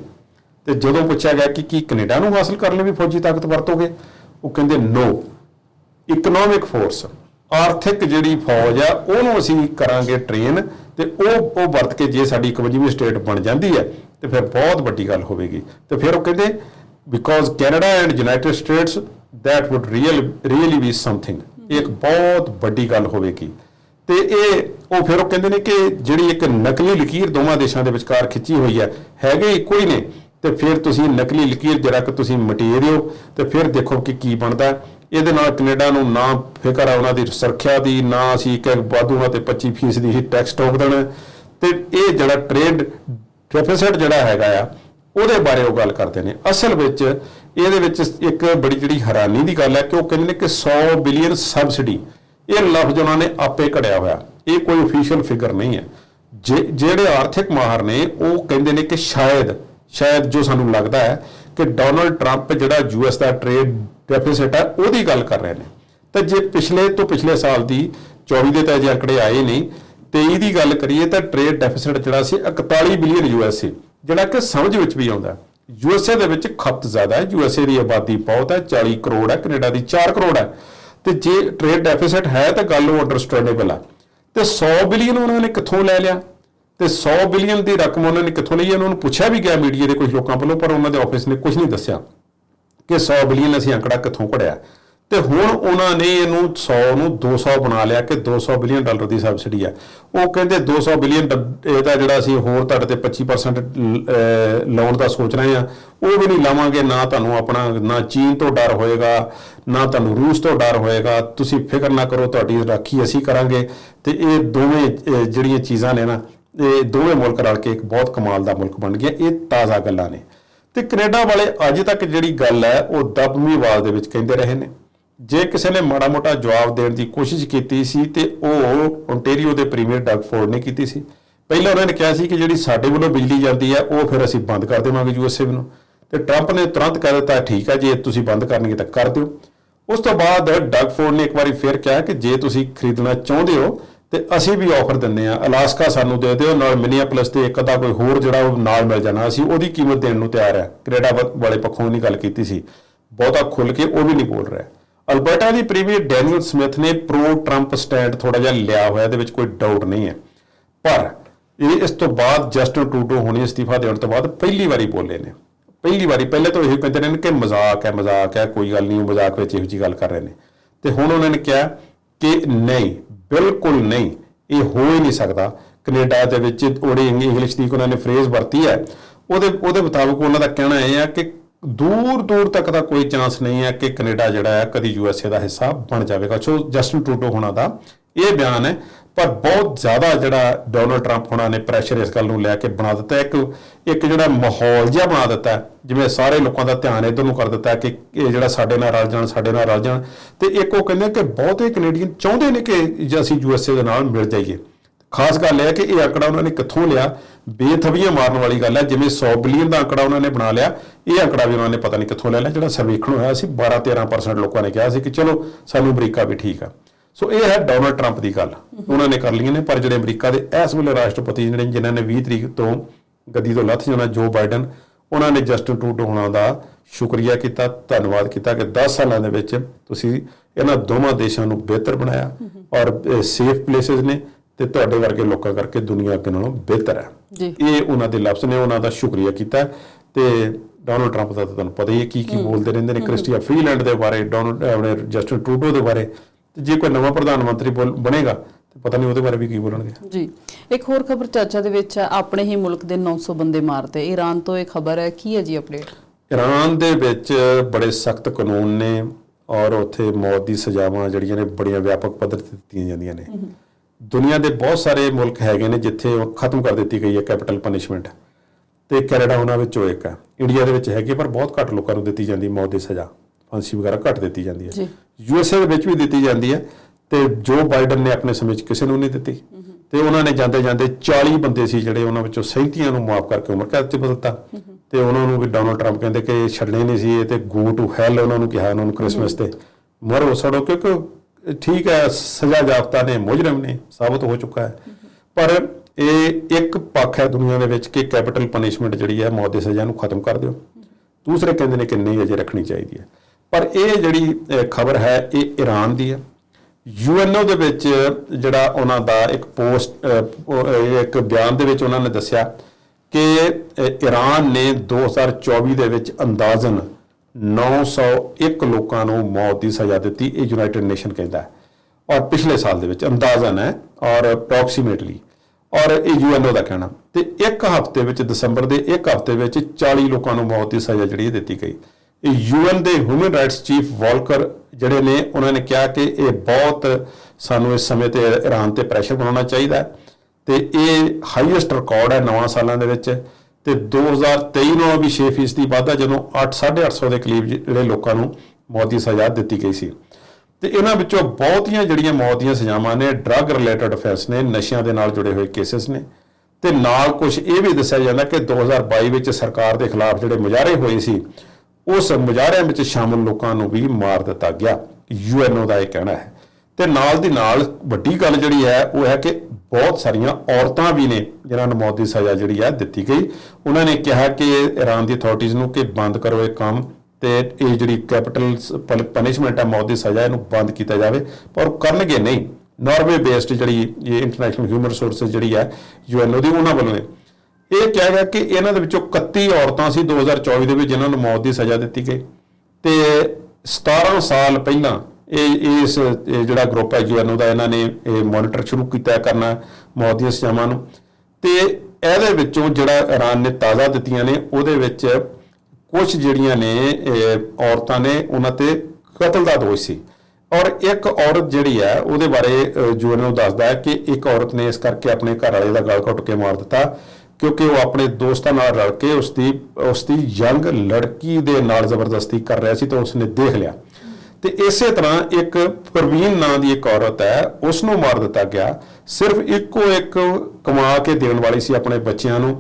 Speaker 2: ਤੇ ਜਦੋਂ ਪੁੱਛਿਆ ਗਿਆ ਕਿ ਕੀ ਕੈਨੇਡਾ ਨੂੰ ਹਾਸਲ ਕਰਨ ਲਈ ਵੀ ਫੌਜੀ ਤਾਕਤ ਵਰਤੋਗੇ, ਉਹ ਕਹਿੰਦੇ ਨੋ ਇਕਨੋਮਿਕ ਫੋਰਸ ਆਰਥਿਕ ਜਿਹੜੀ ਫੌਜ ਆ, ਉਹਨੂੰ ਅਸੀਂ ਕਰਾਂਗੇ ਟ੍ਰੇਨ ਤੇ ਉਹ ਉਹ ਵਰਤ ਕੇ ਜੇ ਸਾਡੀ 51ਵੀਂ ਸਟੇਟ ਬਣ ਜਾਂਦੀ ਹੈ, ਤੇ ਫਿਰ ਬਹੁਤ ਵੱਡੀ ਗੱਲ ਹੋਵੇਗੀ। ਤੇ ਫਿਰ ਉਹ ਕਹਿੰਦੇ because Canada and United States that would real really be something. ਇਹ ਇੱਕ ਬਹੁਤ ਵੱਡੀ ਗੱਲ ਹੋਵੇਗੀ ਤੇ ਇਹ ਉਹ ਫਿਰ ਉਹ ਕਹਿੰਦੇ ਨੇ ਕਿ ਜਿਹੜੀ ਇੱਕ ਨਕਲੀ ਲਕੀਰ ਦੋਵਾਂ ਦੇਸ਼ਾਂ ਦੇ ਵਿਚਕਾਰ ਖਿੱਚੀ ਹੋਈ ਹੈ ਹੈਗੇ ਇੱਕੋ ਹੀ ਨੇ ਤੇ ਫਿਰ ਤੁਸੀਂ ਨਕਲੀ ਲਕੀਰ ਜਿਹੜਾ ਕਿ ਤੁਸੀਂ ਮਟੀਰ ਦਿਓ ਤੇ ਫਿਰ ਦੇਖੋ ਕਿ ਕੀ ਬਣਦਾ। ਇਹਦੇ ਨਾਲ ਕੈਨੇਡਾ ਨੂੰ ਨਾ ਫਿਕਰ ਆ ਉਹਨਾਂ ਦੀ ਸੁਰੱਖਿਆ ਦੀ ਨਾ ਅਸੀਂ ਇੱਕ ਵਾਧੂ ਤੇ 25% ਦੀ ਹੀ ਟੈਕਸ ਟੋਕ ਦੇਣਾ ਤੇ ਇਹ ਜਿਹੜਾ ਟ੍ਰੇਡ ਡੈਫਿਸਿਟ ਜਿਹੜਾ ਹੈਗਾ ਆ ਉਹਦੇ ਬਾਰੇ ਉਹ ਗੱਲ ਕਰਦੇ ਨੇ। ਅਸਲ ਵਿੱਚ ਇਹਦੇ ਵਿੱਚ ਇੱਕ ਬੜੀ ਜਿਹੜੀ ਹੈਰਾਨੀ ਦੀ ਗੱਲ ਹੈ ਕਿ ਉਹ ਕਹਿੰਦੇ ਨੇ ਕਿ 100 ਬਿਲੀਅਨ ਸਬਸਿਡੀ, ਇਹ ਲਫ਼ਜ਼ ਉਹਨਾਂ ਨੇ ਆਪੇ ਘੜਿਆ ਹੋਇਆ। ਇਹ ਕੋਈ ਅਫੀਸ਼ੀਅਲ ਫਿਗਰ ਨਹੀਂ ਹੈ। ਜੇ- ਜਿਹੜੇ ਆਰਥਿਕ ਮਾਹਰ ਨੇ, ਉਹ ਕਹਿੰਦੇ ਨੇ ਕਿ ਸ਼ਾਇਦ ਸ਼ਾਇਦ ਜੋ ਸਾਨੂੰ ਲੱਗਦਾ ਹੈ ਕਿ ਡੋਨਲਡ ਟਰੰਪ ਜਿਹੜਾ ਯੂਐਸ ਦਾ ਟ੍ਰੇਡ ਡੈਫਿਸਿਟ ਹੈ, ਉਹਦੀ ਗੱਲ ਕਰ ਰਹੇ ਨੇ। ਤਾਂ ਜੇ ਪਿਛਲੇ ਤੋਂ ਪਿਛਲੇ ਸਾਲ ਦੀ 24 ਦੇ ਤਾਂ ਅਜੇ ਅੰਕੜੇ ਆਏ ਨਹੀਂ 23 ਦੀ ਗੱਲ ਕਰੀਏ ਤਾਂ ਟ੍ਰੇਡ ਡੈਫਿਸਿਟ ਜਿਹੜਾ ਸੀ 41 ਬਿਲੀਅਨ ਯੂਐਸਏ ਜਿਹੜਾ ਕਿ ਸਮਝ ਵਿੱਚ ਵੀ ਆਉਂਦਾ ਯੂਐਸਏ ਦੇ ਵਿੱਚ ਖਪਤ ਜ਼ਿਆਦਾ ਹੈ। ਯੂਐਸਏ ਦੀ ਆਬਾਦੀ ਬਹੁਤ ਹੈ। 40 ਕਰੋੜ ਹੈ। ਕੈਨੇਡਾ ਦੀ 4 ਕਰੋੜ ਹੈ। ਤੇ ਜੇ ਟ੍ਰੇਡ ਡੈਫਿਸਿਟ ਹੈ ਤਾਂ ਗੱਲ ਉਹ ਅੰਡਰਸਟੈਂਡੇਬਲ ਆ ਤੇ 100 ਬਿਲੀਅਨ ਉਹਨਾਂ ਨੇ ਕਿੱਥੋਂ ਲੈ ਲਿਆ? ਤੇ 100 ਬਿਲੀਅਨ ਦੀ ਰਕਮ ਉਹਨਾਂ ਨੇ ਕਿੱਥੋਂ ਲਈ ਹੈ? ਉਹਨਾਂ ਨੂੰ ਪੁੱਛਿਆ ਵੀ ਗਿਆ ਮੀਡੀਆ ਦੇ ਕੁਝ ਲੋਕਾਂ ਵੱਲੋਂ, ਪਰ ਉਹਨਾਂ ਦੇ ਆਫਿਸ ਨੇ ਕੁਝ ਨਹੀਂ ਦੱਸਿਆ ਕਿ 100 ਬਿਲੀਅਨ ਅਸੀਂ ਅੰਕੜਾ ਕਿੱਥੋਂ ਘੜਿਆ ਤੇ ਹੁਣ ਉਹਨਾਂ ਨੇ ਇਹਨੂੰ 100 ਨੂੰ 200 ਬਣਾ ਲਿਆ ਕਿ 200 ਬਿਲੀਅਨ ਡਾਲਰ ਦੀ ਸਬਸਿਡੀ ਆ। ਉਹ ਕਹਿੰਦੇ 200 ਬਿਲੀਅਨ ਇਹਦਾ ਜਿਹੜਾ ਅਸੀਂ ਹੋਰ ਤੁਹਾਡੇ ਤੇ 25% ਲਾਉਣ ਦਾ ਸੋਚ ਰਹੇ ਆ, ਉਹ ਵੀ ਨਹੀਂ ਲਾਵਾਂਗੇ, ਨਾ ਤੁਹਾਨੂੰ ਆਪਣਾ, ਨਾ ਚੀਨ ਤੋਂ ਡਰ ਹੋਏਗਾ, ਨਾ ਤੁਹਾਨੂੰ ਰੂਸ ਤੋਂ ਡਰ ਹੋਏਗਾ। ਤੁਸੀਂ ਫਿਕਰ ਨਾ ਕਰੋ, ਤੁਹਾਡੀ ਰਾਖੀ ਅਸੀਂ ਕਰਾਂਗੇ। ਤੇ ਇਹ ਦੋਵੇਂ ਜਿਹੜੀਆਂ ਚੀਜ਼ਾਂ ਨੇ ਨਾ, ਇਹ ਦੋਵੇਂ ਮੁਲਕ ਰਲ ਕੇ ਇੱਕ ਬਹੁਤ ਕਮਾਲ ਦਾ ਮੁਲਕ ਬਣ ਗਿਆ ਇਹ ਤਾਜ਼ਾ ਗੱਲਾਂ ਨੇ। ਤੇ ਕੈਨੇਡਾ ਵਾਲੇ ਅੱਜ ਤੱਕ ਜਿਹੜੀ ਗੱਲ ਹੈ, ਉਹ ਦਬਮੀ ਆਵਾਜ਼ ਦੇ ਵਿੱਚ ਕਹਿੰਦੇ ਰਹੇ ਨੇ। ਜੇ ਕਿਸੇ ਨੇ ਮਾੜਾ ਮੋਟਾ ਜਵਾਬ ਦੇਣ ਦੀ ਕੋਸ਼ਿਸ਼ ਕੀਤੀ ਸੀ ਤੇ ਉਹ ਓਨਟਾਰੀਓ ਦੇ ਪ੍ਰੀਮੀਅਰ ਡਗ ਫੋਰਡ ਨੇ ਕੀਤੀ ਸੀ। ਪਹਿਲਾਂ ਉਹਨਾਂ ਨੇ ਕਿਹਾ ਸੀ ਕਿ ਜਿਹੜੀ ਸਾਡੇ ਵੱਲੋਂ ਬਿਜਲੀ ਜਾਂਦੀ ਹੈ, ਉਹ ਫਿਰ ਅਸੀਂ ਬੰਦ ਕਰ ਦੇਵਾਂਗੇ ਯੂਐਸਏ ਨੂੰ ਤੇ ਟਰੰਪ ਨੇ ਤੁਰੰਤ ਕਹਿ ਦਿੱਤਾ, ਠੀਕ ਹੈ ਜੇ ਤੁਸੀਂ ਬੰਦ ਕਰਨਗੇ ਤਾਂ ਕਰ ਦਿਓ। ਉਸ ਤੋਂ ਬਾਅਦ ਡਗ ਫੋਰਡ ਨੇ ਇੱਕ ਵਾਰੀ ਫਿਰ ਕਿਹਾ ਕਿ ਜੇ ਤੁਸੀਂ ਖਰੀਦਣਾ ਚਾਹੁੰਦੇ ਹੋ, ਤੇ ਅਸੀਂ ਵੀ ਆਫਰ ਦਿੰਦੇ ਆ ਅਲਾਸਕਾ ਸਾਨੂੰ ਦੇ ਦਿਓ, ਨਾਲ ਮਿਨੀਆਪੋਲਿਸ ਤੇ ਇੱਕ ਅੱਧਾ ਕੋਈ ਹੋਰ ਜਿਹੜਾ ਉਹ ਨਾਲ ਮਿਲ ਜਾਣਾ। ਅਸੀਂ ਉਹਦੀ ਕੀਮਤ ਦੇਣ ਨੂੰ ਤਿਆਰ ਹੈ। ਕੈਨੇਡਾ ਵ- ਵਾਲੇ ਪੱਖੋਂ ਨਹੀਂ ਗੱਲ ਕੀਤੀ ਸੀ। ਬਹੁਤਾ ਖੁੱਲ ਕੇ ਉਹ ਵੀ ਨਹੀਂ ਬੋਲ ਰਿਹਾ। ਅਲਬਰਟਾ ਦੀ ਪ੍ਰੀਮੀਅਰ ਡੈਨੀਅਲ ਸਮਿਥ ਨੇ ਪ੍ਰੋ ਟਰੰਪ ਸਟੈਂਡ ਥੋੜਾ ਜਿਹਾ ਲਿਆ ਹੋਇਆ, ਇਹਦੇ ਵਿੱਚ ਕੋਈ ਡਾਊਟ ਨਹੀਂ ਹੈ। ਪਰ ਇਹ ਇਸ ਤੋਂ ਬਾਅਦ ਜਸਟਨ ਟਰੂਡੋ ਹੋਣੀ ਅਸਤੀਫਾ ਦੇਣ ਤੋਂ ਬਾਅਦ ਪਹਿਲੀ ਵਾਰੀ ਬੋਲੇ ਨੇ। ਪਹਿਲੀ ਵਾਰੀ, ਪਹਿਲੇ ਤਾਂ ਇਹ ਕਹਿੰਦੇ ਨੇ ਕਿ ਮਜ਼ਾਕ ਹੈ ਮਜ਼ਾਕ ਹੈ, ਕੋਈ ਗੱਲ ਨਹੀਂ, ਉਹ ਮਜ਼ਾਕ ਵਿੱਚ ਇਹੋ ਜਿਹੀ ਗੱਲ ਕਰ ਰਹੇ ਨੇ। ਤੇ ਹੁਣ ਉਹਨਾਂ ਨੇ ਕਿਹਾ ਕਿ ਨਹੀਂ, ਬਿਲਕੁਲ ਨਹੀਂ, ਇਹ ਹੋ ਹੀ ਨਹੀਂ ਸਕਦਾ। ਕੈਨੇਡਾ ਦੇ ਵਿੱਚ ਉਹੜੀ ਇੰਗਲਿਸ਼ ਦੀ ਉਹਨਾਂ ਨੇ ਫਰੇਜ਼ ਵਰਤੀ ਹੈ। ਉਹਦੇ ਉਹਦੇ ਮੁਤਾਬਕ ਉਹਨਾਂ ਦਾ ਕਹਿਣਾ ਇਹ ਹੈ ਕਿ ਦੂਰ ਦੂਰ ਤੱਕ ਦਾ ਕੋਈ ਚਾਂਸ ਨਹੀਂ ਹੈ ਕਿ ਕੈਨੇਡਾ ਜਿਹੜਾ ਹੈ ਕਦੀ ਯੂਐਸਏ ਦਾ ਹਿੱਸਾ ਬਣ ਜਾਵੇਗਾ। ਸੋ ਜਸਟਨ ਟਰੂਡੋ ਹੋਣਾ ਦਾ ਇਹ ਬਿਆਨ ਹੈ, ਪਰ ਬਹੁਤ ਜ਼ਿਆਦਾ ਜਿਹੜਾ ਡੋਨਲਡ ਟਰੰਪ ਹੋਣਾ ਨੇ ਪ੍ਰੈਸ਼ਰ ਇਸ ਗੱਲ ਨੂੰ ਲੈ ਕੇ ਬਣਾ ਦਿੱਤਾ। ਇੱਕ ਇੱਕ ਜਿਹੜਾ ਮਾਹੌਲ ਜਿਹਾ ਬਣਾ ਦਿੱਤਾ ਜਿਵੇਂ ਸਾਰੇ ਲੋਕਾਂ ਦਾ ਧਿਆਨ ਇਧਰ ਨੂੰ ਕਰ ਦਿੱਤਾ ਕਿ ਇਹ ਜਿਹੜਾ ਸਾਡੇ ਨਾਲ ਰਲ ਜਾਣ, ਸਾਡੇ ਨਾਲ ਰਲ ਜਾਣ। ਤੇ ਇੱਕ ਉਹ ਕਹਿੰਦੇ ਕਿ ਬਹੁਤੇ ਕੈਨੇਡੀਅਨ ਚਾਹੁੰਦੇ ਨੇ ਕਿ ਜੇ ਅਸੀਂ ਯੂਐਸਏ ਦੇ ਨਾਲ ਮਿਲ ਜਾਈਏ। ਖਾਸ ਗੱਲ ਹੈ ਕਿ ਇਹ ਅੰਕੜਾ ਉਹਨਾਂ ਨੇ ਕਿੱਥੋਂ ਲਿਆ? ਬੇਥਵੀਆਂ ਮਾਰਨ ਵਾਲੀ ਗੱਲ ਹੈ, ਜਿਵੇਂ 100 ਬਿਲੀਅਨ ਦਾ ਅੰਕੜਾ ਉਹਨਾਂ ਨੇ ਬਣਾ ਲਿਆ, ਇਹ ਅੰਕੜਾ ਵੀ ਉਹਨਾਂ ਨੇ ਪਤਾ ਨਹੀਂ ਕਿੱਥੋਂ ਲੈ ਲਿਆ, ਜਿਹੜਾ ਸਰਵੇਖਣ ਹੋਇਆ ਸੀ 12-13% ਲੋਕਾਂ ਨੇ ਕਿਹਾ ਸੀ ਕਿ ਚਲੋ, ਸਾਨੂੰ ਅਮਰੀਕਾ ਵੀ ਠੀਕ ਆ। ਸੋ ਇਹ ਹੈ ਡੋਨਲਡ ਟਰੰਪ ਦੀ ਗੱਲ। ਉਹਨਾਂ ਨੇ ਕਰ ਲਈਆਂ ਨੇ, ਪਰ ਜਿਹੜੇ ਅਮਰੀਕਾ ਦੇ ਇਸ ਵੇਲੇ ਰਾਸ਼ਟਰਪਤੀ ਜਿਹੜੇ ਜਿਨ੍ਹਾਂ ਨੇ 20 ਤਰੀਕ ਤੋਂ ਗੱਦੀ ਤੋਂ ਲੱਥ ਜਾਣਾ ਜੋ ਬਾਈਡਨ ਉਹਨਾਂ ਨੇ ਜਸਟਨ ਟਰੂਡੋ ਹੋਣਾ ਦਾ ਸ਼ੁਕਰੀਆ ਕੀਤਾ, ਧੰਨਵਾਦ ਕੀਤਾ ਕਿ 10 ਸਾਲਾਂ ਦੇ ਵਿੱਚ ਤੁਸੀਂ ਇਹਨਾਂ ਦੋਵਾਂ ਦੇਸ਼ਾਂ ਨੂੰ ਬਿਹਤਰ ਬਣਾਇਆ ਔਰ ਸੇਫ ਪਲੇਸਿਸ ਨੇ। ਤੇ ਤੁਹਾਡੇ ਵਰਗੇ ਲੋਕਾਂ ਕਰਕੇ ਦੁਨੀਆ ਅੱਗੇ ਨਾਲੋਂ ਬਿਹਤਰ ਹੈ।
Speaker 1: ਜੀ।
Speaker 2: ਇਹ ਉਹਨਾਂ ਦੇ ਲਫ਼ਜ਼ ਨੇ ਉਹਨਾਂ ਦਾ ਸ਼ੁਕਰੀਆ ਕੀਤਾ। ਤੇ ਡੋਨਲਡ ਟਰੰਪ ਦਾ ਤਾਂ ਤੁਹਾਨੂੰ ਪਤਾ ਹੀ ਹੈ ਕੀ ਕੀ ਬੋਲਦੇ ਰਹਿੰਦੇ ਨੇ ਕ੍ਰਿਸਟੀਆ ਫਰੀਲੈਂਡ ਦੇ ਬਾਰੇ ਡੋਨਲਡ ਆਪਣੇ ਜਸਟਨ ਟਰੂਡੋ ਦੇ ਬਾਰੇ। ਤੇ ਜੇ ਕੋਈ ਨਵਾਂ ਪ੍ਰਧਾਨ ਮੰਤਰੀ ਬਣੇਗਾ ਤੇ ਪਤਾ ਨਹੀਂ ਉਹਦੇ ਬਾਰੇ ਵੀ ਕੀ ਬੋਲਣਗੇ।
Speaker 1: ਜੀ। ਇੱਕ ਹੋਰ ਖਬਰ ਚਰਚਾ ਦੇ ਵਿੱਚ ਹੈ, ਆਪਣੇ ਹੀ ਮੁਲਕ ਦੇ 900 ਬੰਦੇ ਮਾਰਤੇ। ਈਰਾਨ ਤੋਂ ਇਹ ਖਬਰ ਹੈ ਕੀ ਹੈ ਜੀ ਅਪਡੇਟ
Speaker 2: ਈਰਾਨ ਦੇ ਵਿੱਚ ਬੜੇ ਸਖਤ ਕਾਨੂੰਨ ਨੇ ਔਰ ਉੱਥੇ ਮੌਤ ਦੀ ਸਜ਼ਾਵਾਂ ਜਿਹੜੀਆਂ ਨੇ ਬੜੀਆਂ ਵਿਆਪਕ ਪੱਧਰ ਤੇ ਦਿੱਤੀਆਂ ਜਾਂਦੀਆਂ ਨੇ। ਦੁਨੀਆ ਦੇ ਬਹੁਤ ਸਾਰੇ ਮੁਲਕ ਹੈਗੇ ਨੇ ਜਿੱਥੇ ਉਹ ਖਤਮ ਕਰ ਦਿੱਤੀ ਗਈ ਹੈ ਕੈਪੀਟਲ ਪਨਿਸ਼ਮੈਂਟ ਤੇ ਕੈਨੇਡਾ ਉਹਨਾਂ ਵਿੱਚੋਂ ਇੱਕ ਹੈ। ਇੰਡੀਆ ਦੇ ਵਿੱਚ ਹੈਗੀ ਪਰ ਬਹੁਤ ਘੱਟ ਲੋਕਾਂ ਨੂੰ ਦਿੱਤੀ ਜਾਂਦੀ ਮੌਤ ਦੀ ਸਜ਼ਾ। ਫਾਂਸੀ ਵਗੈਰਾ ਘੱਟ ਦਿੱਤੀ ਜਾਂਦੀ ਹੈ।
Speaker 1: ਜੀ।
Speaker 2: ਯੂਐਸਏ ਦੇ ਵਿੱਚ ਵੀ ਦਿੱਤੀ ਜਾਂਦੀ ਹੈ ਤੇ ਜੋ ਬਾਈਡਨ ਨੇ ਆਪਣੇ ਸਮੇਂ 'ਚ ਕਿਸੇ ਨੂੰ ਨਹੀਂ ਦਿੱਤੀ। ਤੇ ਉਹਨਾਂ ਨੇ ਜਾਂਦੇ ਜਾਂਦੇ 40 ਬੰਦੇ ਸੀ ਜਿਹੜੇ ਉਹਨਾਂ ਵਿੱਚੋਂ 37 ਨੂੰ ਮਾਫ ਕਰਕੇ ਉਮਰ ਕੈਦ 'ਚ ਬਦਲਤਾ। ਤੇ ਉਹਨਾਂ ਨੂੰ ਵੀ ਡੋਨਲਡ ਟਰੰਪ ਕਹਿੰਦੇ ਕਿ ਛੱਡਣੇ ਨਹੀਂ ਸੀ ਇਹ ਤੇ ਗੋ ਟੂ ਹੈਲ ਉਹਨਾਂ ਨੂੰ ਕਿਹਾ ਉਹਨਾਂ ਨੂੰ ਕ੍ਰਿਸਮਸ ਤੇ। ਮਰੋ ਸੜੋ ਕਿਉਂਕਿ ਠੀਕ ਹੈ, ਸਜ਼ਾ ਜਾਫਤਾ ਨੇ, ਮੁਜਰਮ ਨੇ, ਸਾਬਤ ਹੋ ਚੁੱਕਾ ਹੈ। ਪਰ ਇਹ ਇੱਕ ਪੱਖ ਹੈ ਦੁਨੀਆ ਦੇ ਵਿੱਚ ਕਿ ਕੈਪੀਟਲ ਪਨਿਸ਼ਮੈਂਟ ਜਿਹੜੀ ਹੈ, ਮੌਤ ਦੀ ਸਜ਼ਾ ਨੂੰ ਖਤਮ ਕਰ ਦਿਓ। ਦੂਸਰੇ ਕਹਿੰਦੇ ਨੇ ਕਿ ਨਹੀਂ, ਅਜੇ ਰੱਖਣੀ ਚਾਹੀਦੀ ਹੈ। ਪਰ ਇਹ ਜਿਹੜੀ ਖਬਰ ਹੈ, ਇਹ ਈਰਾਨ ਦੀ ਹੈ। ਯੂਐਨਓ ਦੇ ਵਿੱਚ ਜਿਹੜਾ ਉਹਨਾਂ ਦਾ ਇੱਕ ਪੋਸਟ ਇੱਕ ਬਿਆਨ ਦੇ ਵਿੱਚ ਉਹਨਾਂ ਨੇ ਦੱਸਿਆ ਕਿ ਈਰਾਨ ਨੇ 2024 ਦੇ ਵਿੱਚ ਅੰਦਾਜ਼ਨ 901 ਲੋਕਾਂ ਨੂੰ ਮੌਤ ਦੀ ਸਜ਼ਾ ਦਿੱਤੀ, ਇਹ ਯੂਨਾਈਟਿਡ ਨੇਸ਼ਨ ਕਹਿੰਦਾ ਹੈ। ਔਰ ਪਿਛਲੇ ਸਾਲ ਦੇ ਵਿੱਚ ਅੰਦਾਜ਼ਨ ਹੈ ਔਰ ਅਪਰੋਕਸੀਮੇਟਲੀ ਔਰ ਇਹ ਯੂਐਨਓ ਦਾ ਕਹਿਣਾ। ਤੇ ਇੱਕ ਹਫ਼ਤੇ ਵਿੱਚ, ਦਸੰਬਰ ਦੇ ਇੱਕ ਹਫ਼ਤੇ ਵਿੱਚ 40 ਲੋਕਾਂ ਨੂੰ ਮੌਤ ਦੀ ਸਜ਼ਾ ਜਿਹੜੀ ਹੈ ਦਿੱਤੀ ਗਈ। ਇਹ ਯੂਐਨ ਦੇ ਹਿਊਮਨ ਰਾਈਟਸ ਚੀਫ ਵਾਲਕਰ ਜਿਹੜੇ ਨੇ, ਉਹਨਾਂ ਨੇ ਕਿਹਾ ਕਿ ਇਹ ਬਹੁਤ ਸਾਨੂੰ ਇਸ ਸਮੇਂ ਤੇ ਇਰਾਨ ਤੇ ਪ੍ਰੈਸ਼ਰ ਬਣਾਉਣਾ ਚਾਹੀਦਾ ਹੈ। ਤੇ ਇਹ ਹਾਈਐਸਟ ਰਿਕਾਰਡ ਹੈ 9 ਸਾਲਾਂ ਦੇ ਵਿੱਚ। ਤੇ 2023 ਨਾਲੋਂ ਵੀ 6% ਦੀ ਵਾਧਾ ਜਦੋਂ 8 850 ਦੇ ਕਰੀਬ ਜਿਹੜੇ ਲੋਕਾਂ ਨੂੰ ਮੌਤ ਦੀ ਸਜ਼ਾ ਦਿੱਤੀ ਗਈ ਸੀ। ਤੇ ਇਹਨਾਂ ਵਿੱਚੋਂ ਬਹੁਤੀਆਂ ਜਿਹੜੀਆਂ ਮੌਤ ਦੀਆਂ ਸਜ਼ਾਵਾਂ ਨੇ ਡਰੱਗ ਰਿਲੇਟਡ ਅਫੈਂਸ ਨੇ, ਨਸ਼ਿਆਂ ਦੇ ਨਾਲ ਜੁੜੇ ਹੋਏ ਕੇਸਿਸ ਨੇ। ਤੇ ਨਾਲ ਕੁਝ ਇਹ ਵੀ ਦੱਸਿਆ ਜਾਂਦਾ ਕਿ 2022 ਵਿੱਚ ਸਰਕਾਰ ਦੇ ਖਿਲਾਫ ਜਿਹੜੇ ਮੁਜ਼ਾਹਰੇ ਹੋਏ ਸੀ, ਉਸ ਮੁਜ਼ਾਹਰਿਆਂ ਵਿੱਚ ਸ਼ਾਮਲ ਲੋਕਾਂ ਨੂੰ ਵੀ ਮਾਰ ਦਿੱਤਾ ਗਿਆ। ਯੂਐਨਓ ਦਾ ਇਹ ਕਹਿਣਾ ਹੈ। ਤੇ ਨਾਲ ਦੀ ਨਾਲ ਵੱਡੀ ਗੱਲ ਜਿਹੜੀ ਹੈ, ਉਹ ਹੈ ਕਿ ਬਹੁਤ ਸਾਰੀਆਂ ਔਰਤਾਂ ਵੀ ਨੇ ਜਿਨ੍ਹਾਂ ਨੂੰ ਮੌਤ ਦੀ ਸਜ਼ਾ ਜਿਹੜੀ ਹੈ ਦਿੱਤੀ ਗਈ। ਉਹਨਾਂ ਨੇ ਕਿਹਾ ਕਿ ਇਰਾਨ ਦੀ ਅਥਾਰਟੀਆਂ ਨੂੰ ਕਿ ਬੰਦ ਕਰੋ ਇਹ ਕੰਮ ਤੇ ਇਹ ਜਿਹੜੀ ਕੈਪੀਟਲ ਪਨਿਸ਼ਮੈਂਟ ਹੈ ਮੌਤ ਦੀ ਸਜ਼ਾ ਇਹਨੂੰ ਬੰਦ ਕੀਤਾ ਜਾਵੇ। ਪਰ ਉਹ ਕਰਨਗੇ ਨਹੀਂ। ਨਾਰਵੇ ਬੇਸਡ ਜਿਹੜੀ ਇਹ ਇੰਟਰਨੈਸ਼ਨਲ ਹਿਊਮਨ ਰਿਸੋਰਸਸ ਜਿਹੜੀ ਹੈ ਯੂਐਨਓ ਦੀ ਉਹਨਾਂ ਵੱਲੋਂ ਹੈ। ਇਹ ਕਿਹਾ ਗਿਆ ਕਿ ਇਹਨਾਂ ਦੇ ਵਿੱਚੋਂ 31 ਔਰਤਾਂ ਸੀ 2024 ਦੇ ਵਿੱਚ ਜਿਨ੍ਹਾਂ ਨੂੰ ਮੌਤ ਦੀ ਸਜ਼ਾ ਦਿੱਤੀ ਗਈ। ਤੇ 17 ਸਾਲ ਪਹਿਲਾਂ ਇਹ ਇਸ ਜਿਹੜਾ ਗਰੁੱਪ ਹੈ ਯੂਐਨਓ ਦਾ, ਇਹਨਾਂ ਨੇ ਇਹ ਮੋਨੀਟਰ ਸ਼ੁਰੂ ਕੀਤਾ ਕਰਨਾ, ਮੌਤ ਦੀਆਂ ਸਜ਼ਾਵਾਂ ਨੂੰ। ਤੇ ਇਹਦੇ ਵਿੱਚੋਂ ਜਿਹੜਾ ਇਰਾਨ ਨੇ ਤਾਜ਼ਾ ਦਿੱਤੀਆਂ ਨੇ, ਉਹਦੇ ਵਿੱਚ ਕੁਝ ਜਿਹੜੀਆਂ ਨੇ ਔਰਤਾਂ ਨੇ, ਉਹਨਾਂ ਤੇ ਕਤਲ ਦਾ ਦੋਸ਼ ਸੀ। ਔਰ ਇੱਕ ਔਰਤ ਜਿਹੜੀ ਹੈ, ਉਹਦੇ ਬਾਰੇ ਯੂਐਨਓ ਦੱਸਦਾ ਹੈ ਕਿ ਇੱਕ ਔਰਤ ਨੇ ਇਸ ਕਰਕੇ ਆਪਣੇ ਘਰ ਵਾਲੇ ਦਾ ਗਲ ਘੁੱਟ ਕੇ ਮਾਰ ਦਿੱਤਾ, ਕਿਉਂਕਿ ਉਹ ਆਪਣੇ ਦੋਸਤਾਂ ਨਾਲ ਰਲ ਕੇ ਉਸ ਦੀ ਉਸ ਦੀ ਯੰਗ ਲੜਕੀ ਦੇ ਨਾਲ ਜ਼ਬਰਦਸਤੀ ਕਰ ਰਿਹਾ ਸੀ ਤਾਂ ਉਸਨੇ ਦੇਖ ਲਿਆ। ਤੇ ਇਸੇ ਤਰ੍ਹਾਂ ਇੱਕ ਪ੍ਰਵੀਨ ਨਾਂ ਦੀ ਇੱਕ ਔਰਤ ਹੈ ਉਸ ਨੂੰ ਮਾਰ ਦਿੱਤਾ ਗਿਆ। ਸਿਰਫ ਇੱਕੋ ਇੱਕ ਕਮਾ ਕੇ ਦੇਣ ਵਾਲੀ ਸੀ ਆਪਣੇ ਬੱਚਿਆਂ ਨੂੰ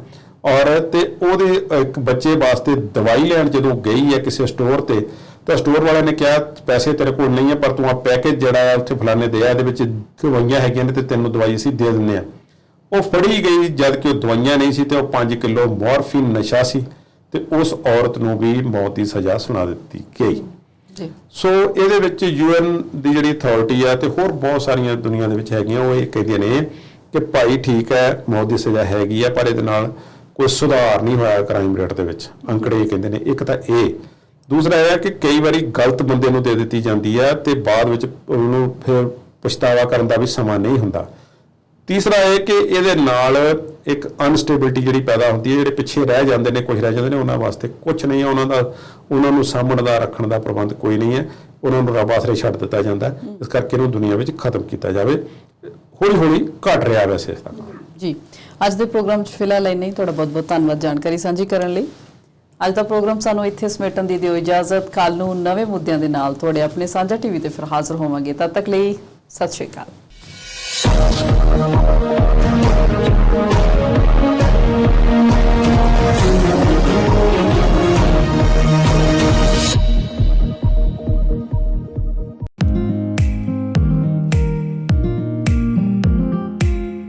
Speaker 2: ਔਰ ਤੇ ਉਹਦੇ ਇੱਕ ਬੱਚੇ ਵਾਸਤੇ ਦਵਾਈ ਲੈਣ ਜਦੋਂ ਗਈ ਹੈ ਕਿਸੇ ਸਟੋਰ ਤੇ, ਤਾਂ ਸਟੋਰ ਵਾਲਿਆਂ ਨੇ ਕਿਹਾ, ਪੈਸੇ ਤੇਰੇ ਕੋਲ ਨਹੀਂ ਹੈ, ਪਰ ਤੂੰ ਆ ਪੈਕੇਜ ਜਿਹੜਾ ਹੈ ਉੱਥੇ ਫਲਾਣੇ ਦੇ ਆ, ਇਹਦੇ ਵਿੱਚ ਦਵਾਈਆਂ ਹੈਗੀਆਂ ਨੇ ਤੇ ਤੈਨੂੰ ਦਵਾਈ ਅਸੀਂ ਦੇ ਦਿੰਦੇ ਆ ਉਹ ਫੜੀ ਗਈ ਜਦ ਕਿ ਉਹ ਦਵਾਈਆਂ ਨਹੀਂ ਸੀ ਤੇ ਉਹ 5 ਕਿਲੋ ਮੋਰਫਿਨ ਨਸ਼ਾ ਸੀ ਤੇ ਉਸ ਔਰਤ ਨੂੰ ਵੀ ਮੌਤ ਦੀ ਸਜ਼ਾ ਸੁਣਾ ਦਿੱਤੀ ਗਈ। ਸੋ ਇਹਦੇ ਵਿੱਚ ਯੂਐਨ ਦੀ ਜਿਹੜੀ ਅਥਾਰਟੀ ਆ ਤੇ ਹੋਰ ਬਹੁਤ ਸਾਰੀਆਂ ਦੁਨੀਆ ਦੇ ਵਿੱਚ ਹੈਗੀਆਂ, ਉਹ ਇਹ ਕਹਿੰਦੀਆਂ ਨੇ ਕਿ ਭਾਈ ਠੀਕ ਹੈ, ਮੌਤ ਦੀ ਸਜ਼ਾ ਹੈਗੀ ਆ, ਪਰ ਇਹਦੇ ਨਾਲ ਕੋਈ ਸੁਧਾਰ ਨਹੀਂ ਹੋਇਆ ਕ੍ਰਾਈਮ ਰੇਟ ਦੇ ਵਿੱਚ। ਅੰਕੜੇ ਇਹ ਕਹਿੰਦੇ ਨੇ, ਇੱਕ ਤਾਂ ਇਹ। ਦੂਸਰਾ ਇਹ ਹੈ ਕਿ ਕਈ ਵਾਰੀ ਗਲਤ ਬੰਦੇ ਨੂੰ ਦੇ ਦਿੱਤੀ ਜਾਂਦੀ ਹੈ ਤੇ ਬਾਅਦ ਵਿੱਚ ਉਹਨੂੰ ਫਿਰ ਪਛਤਾਵਾ ਕਰਨ ਦਾ ਵੀ ਸਮਾਂ ਨਹੀਂ ਹੁੰਦਾ। ਤੀਸਰਾ ਇਹ ਕਿ ਇਹਦੇ ਨਾਲ ਇੱਕ ਅਨਸਟੇਬਿਲਿਟੀ ਜਿਹੜੀ ਪੈਦਾ ਹੁੰਦੀ ਹੈ, ਜਿਹੜੇ ਪਿੱਛੇ ਰਹਿ ਜਾਂਦੇ ਨੇ, ਕੁਝ ਰਹਿ ਜਾਂਦੇ ਨੇ, ਉਹਨਾਂ ਵਾਸਤੇ ਕੁਝ ਨਹੀਂ ਹੈ, ਉਹਨਾਂ ਦਾ, ਉਹਨਾਂ ਨੂੰ ਸਾਂਭਣ ਦਾ, ਰੱਖਣ ਦਾ ਪ੍ਰਬੰਧ ਕੋਈ ਨਹੀਂ ਹੈ। ਉਹਨਾਂ ਨੂੰ ਰੱਬ ਆਸਰੇ ਛੱਡ ਦਿੱਤਾ ਜਾਂਦਾ ਇਸ ਕਰਕੇ ਇਹਨੂੰ ਦੁਨੀਆ ਵਿੱਚ ਖਤਮ ਕੀਤਾ ਜਾਵੇ। ਹੌਲੀ ਹੌਲੀ ਘਟ ਰਿਹਾ ਵੈਸੇ ਇਸ ਦਾ
Speaker 1: ਜੀ, ਅੱਜ ਦੇ ਪ੍ਰੋਗਰਾਮ 'ਚ ਫਿਲਹਾਲ ਇੰਨਾ ਹੀ। ਤੁਹਾਡਾ ਬਹੁਤ ਬਹੁਤ ਧੰਨਵਾਦ ਜਾਣਕਾਰੀ ਸਾਂਝੀ ਕਰਨ ਲਈ। ਅੱਜ ਦਾ ਪ੍ਰੋਗਰਾਮ ਸਾਨੂੰ ਇੱਥੇ ਸਮੇਟਣ ਦੀ ਦਿਓ ਇਜਾਜ਼ਤ। ਕੱਲ ਨੂੰ ਨਵੇਂ ਮੁੱਦਿਆਂ ਦੇ ਨਾਲ ਤੁਹਾਡੇ ਆਪਣੇ ਸਾਂਝਾ ਟੀਵੀ ਤੇ ਫਿਰ ਹਾਜ਼ਰ ਹੋਵਾਂਗੇ। ਤਦ ਤੱਕ ਲਈ ਸਤਿ ਸ਼੍ਰੀ ਅਕਾਲ। Thank you.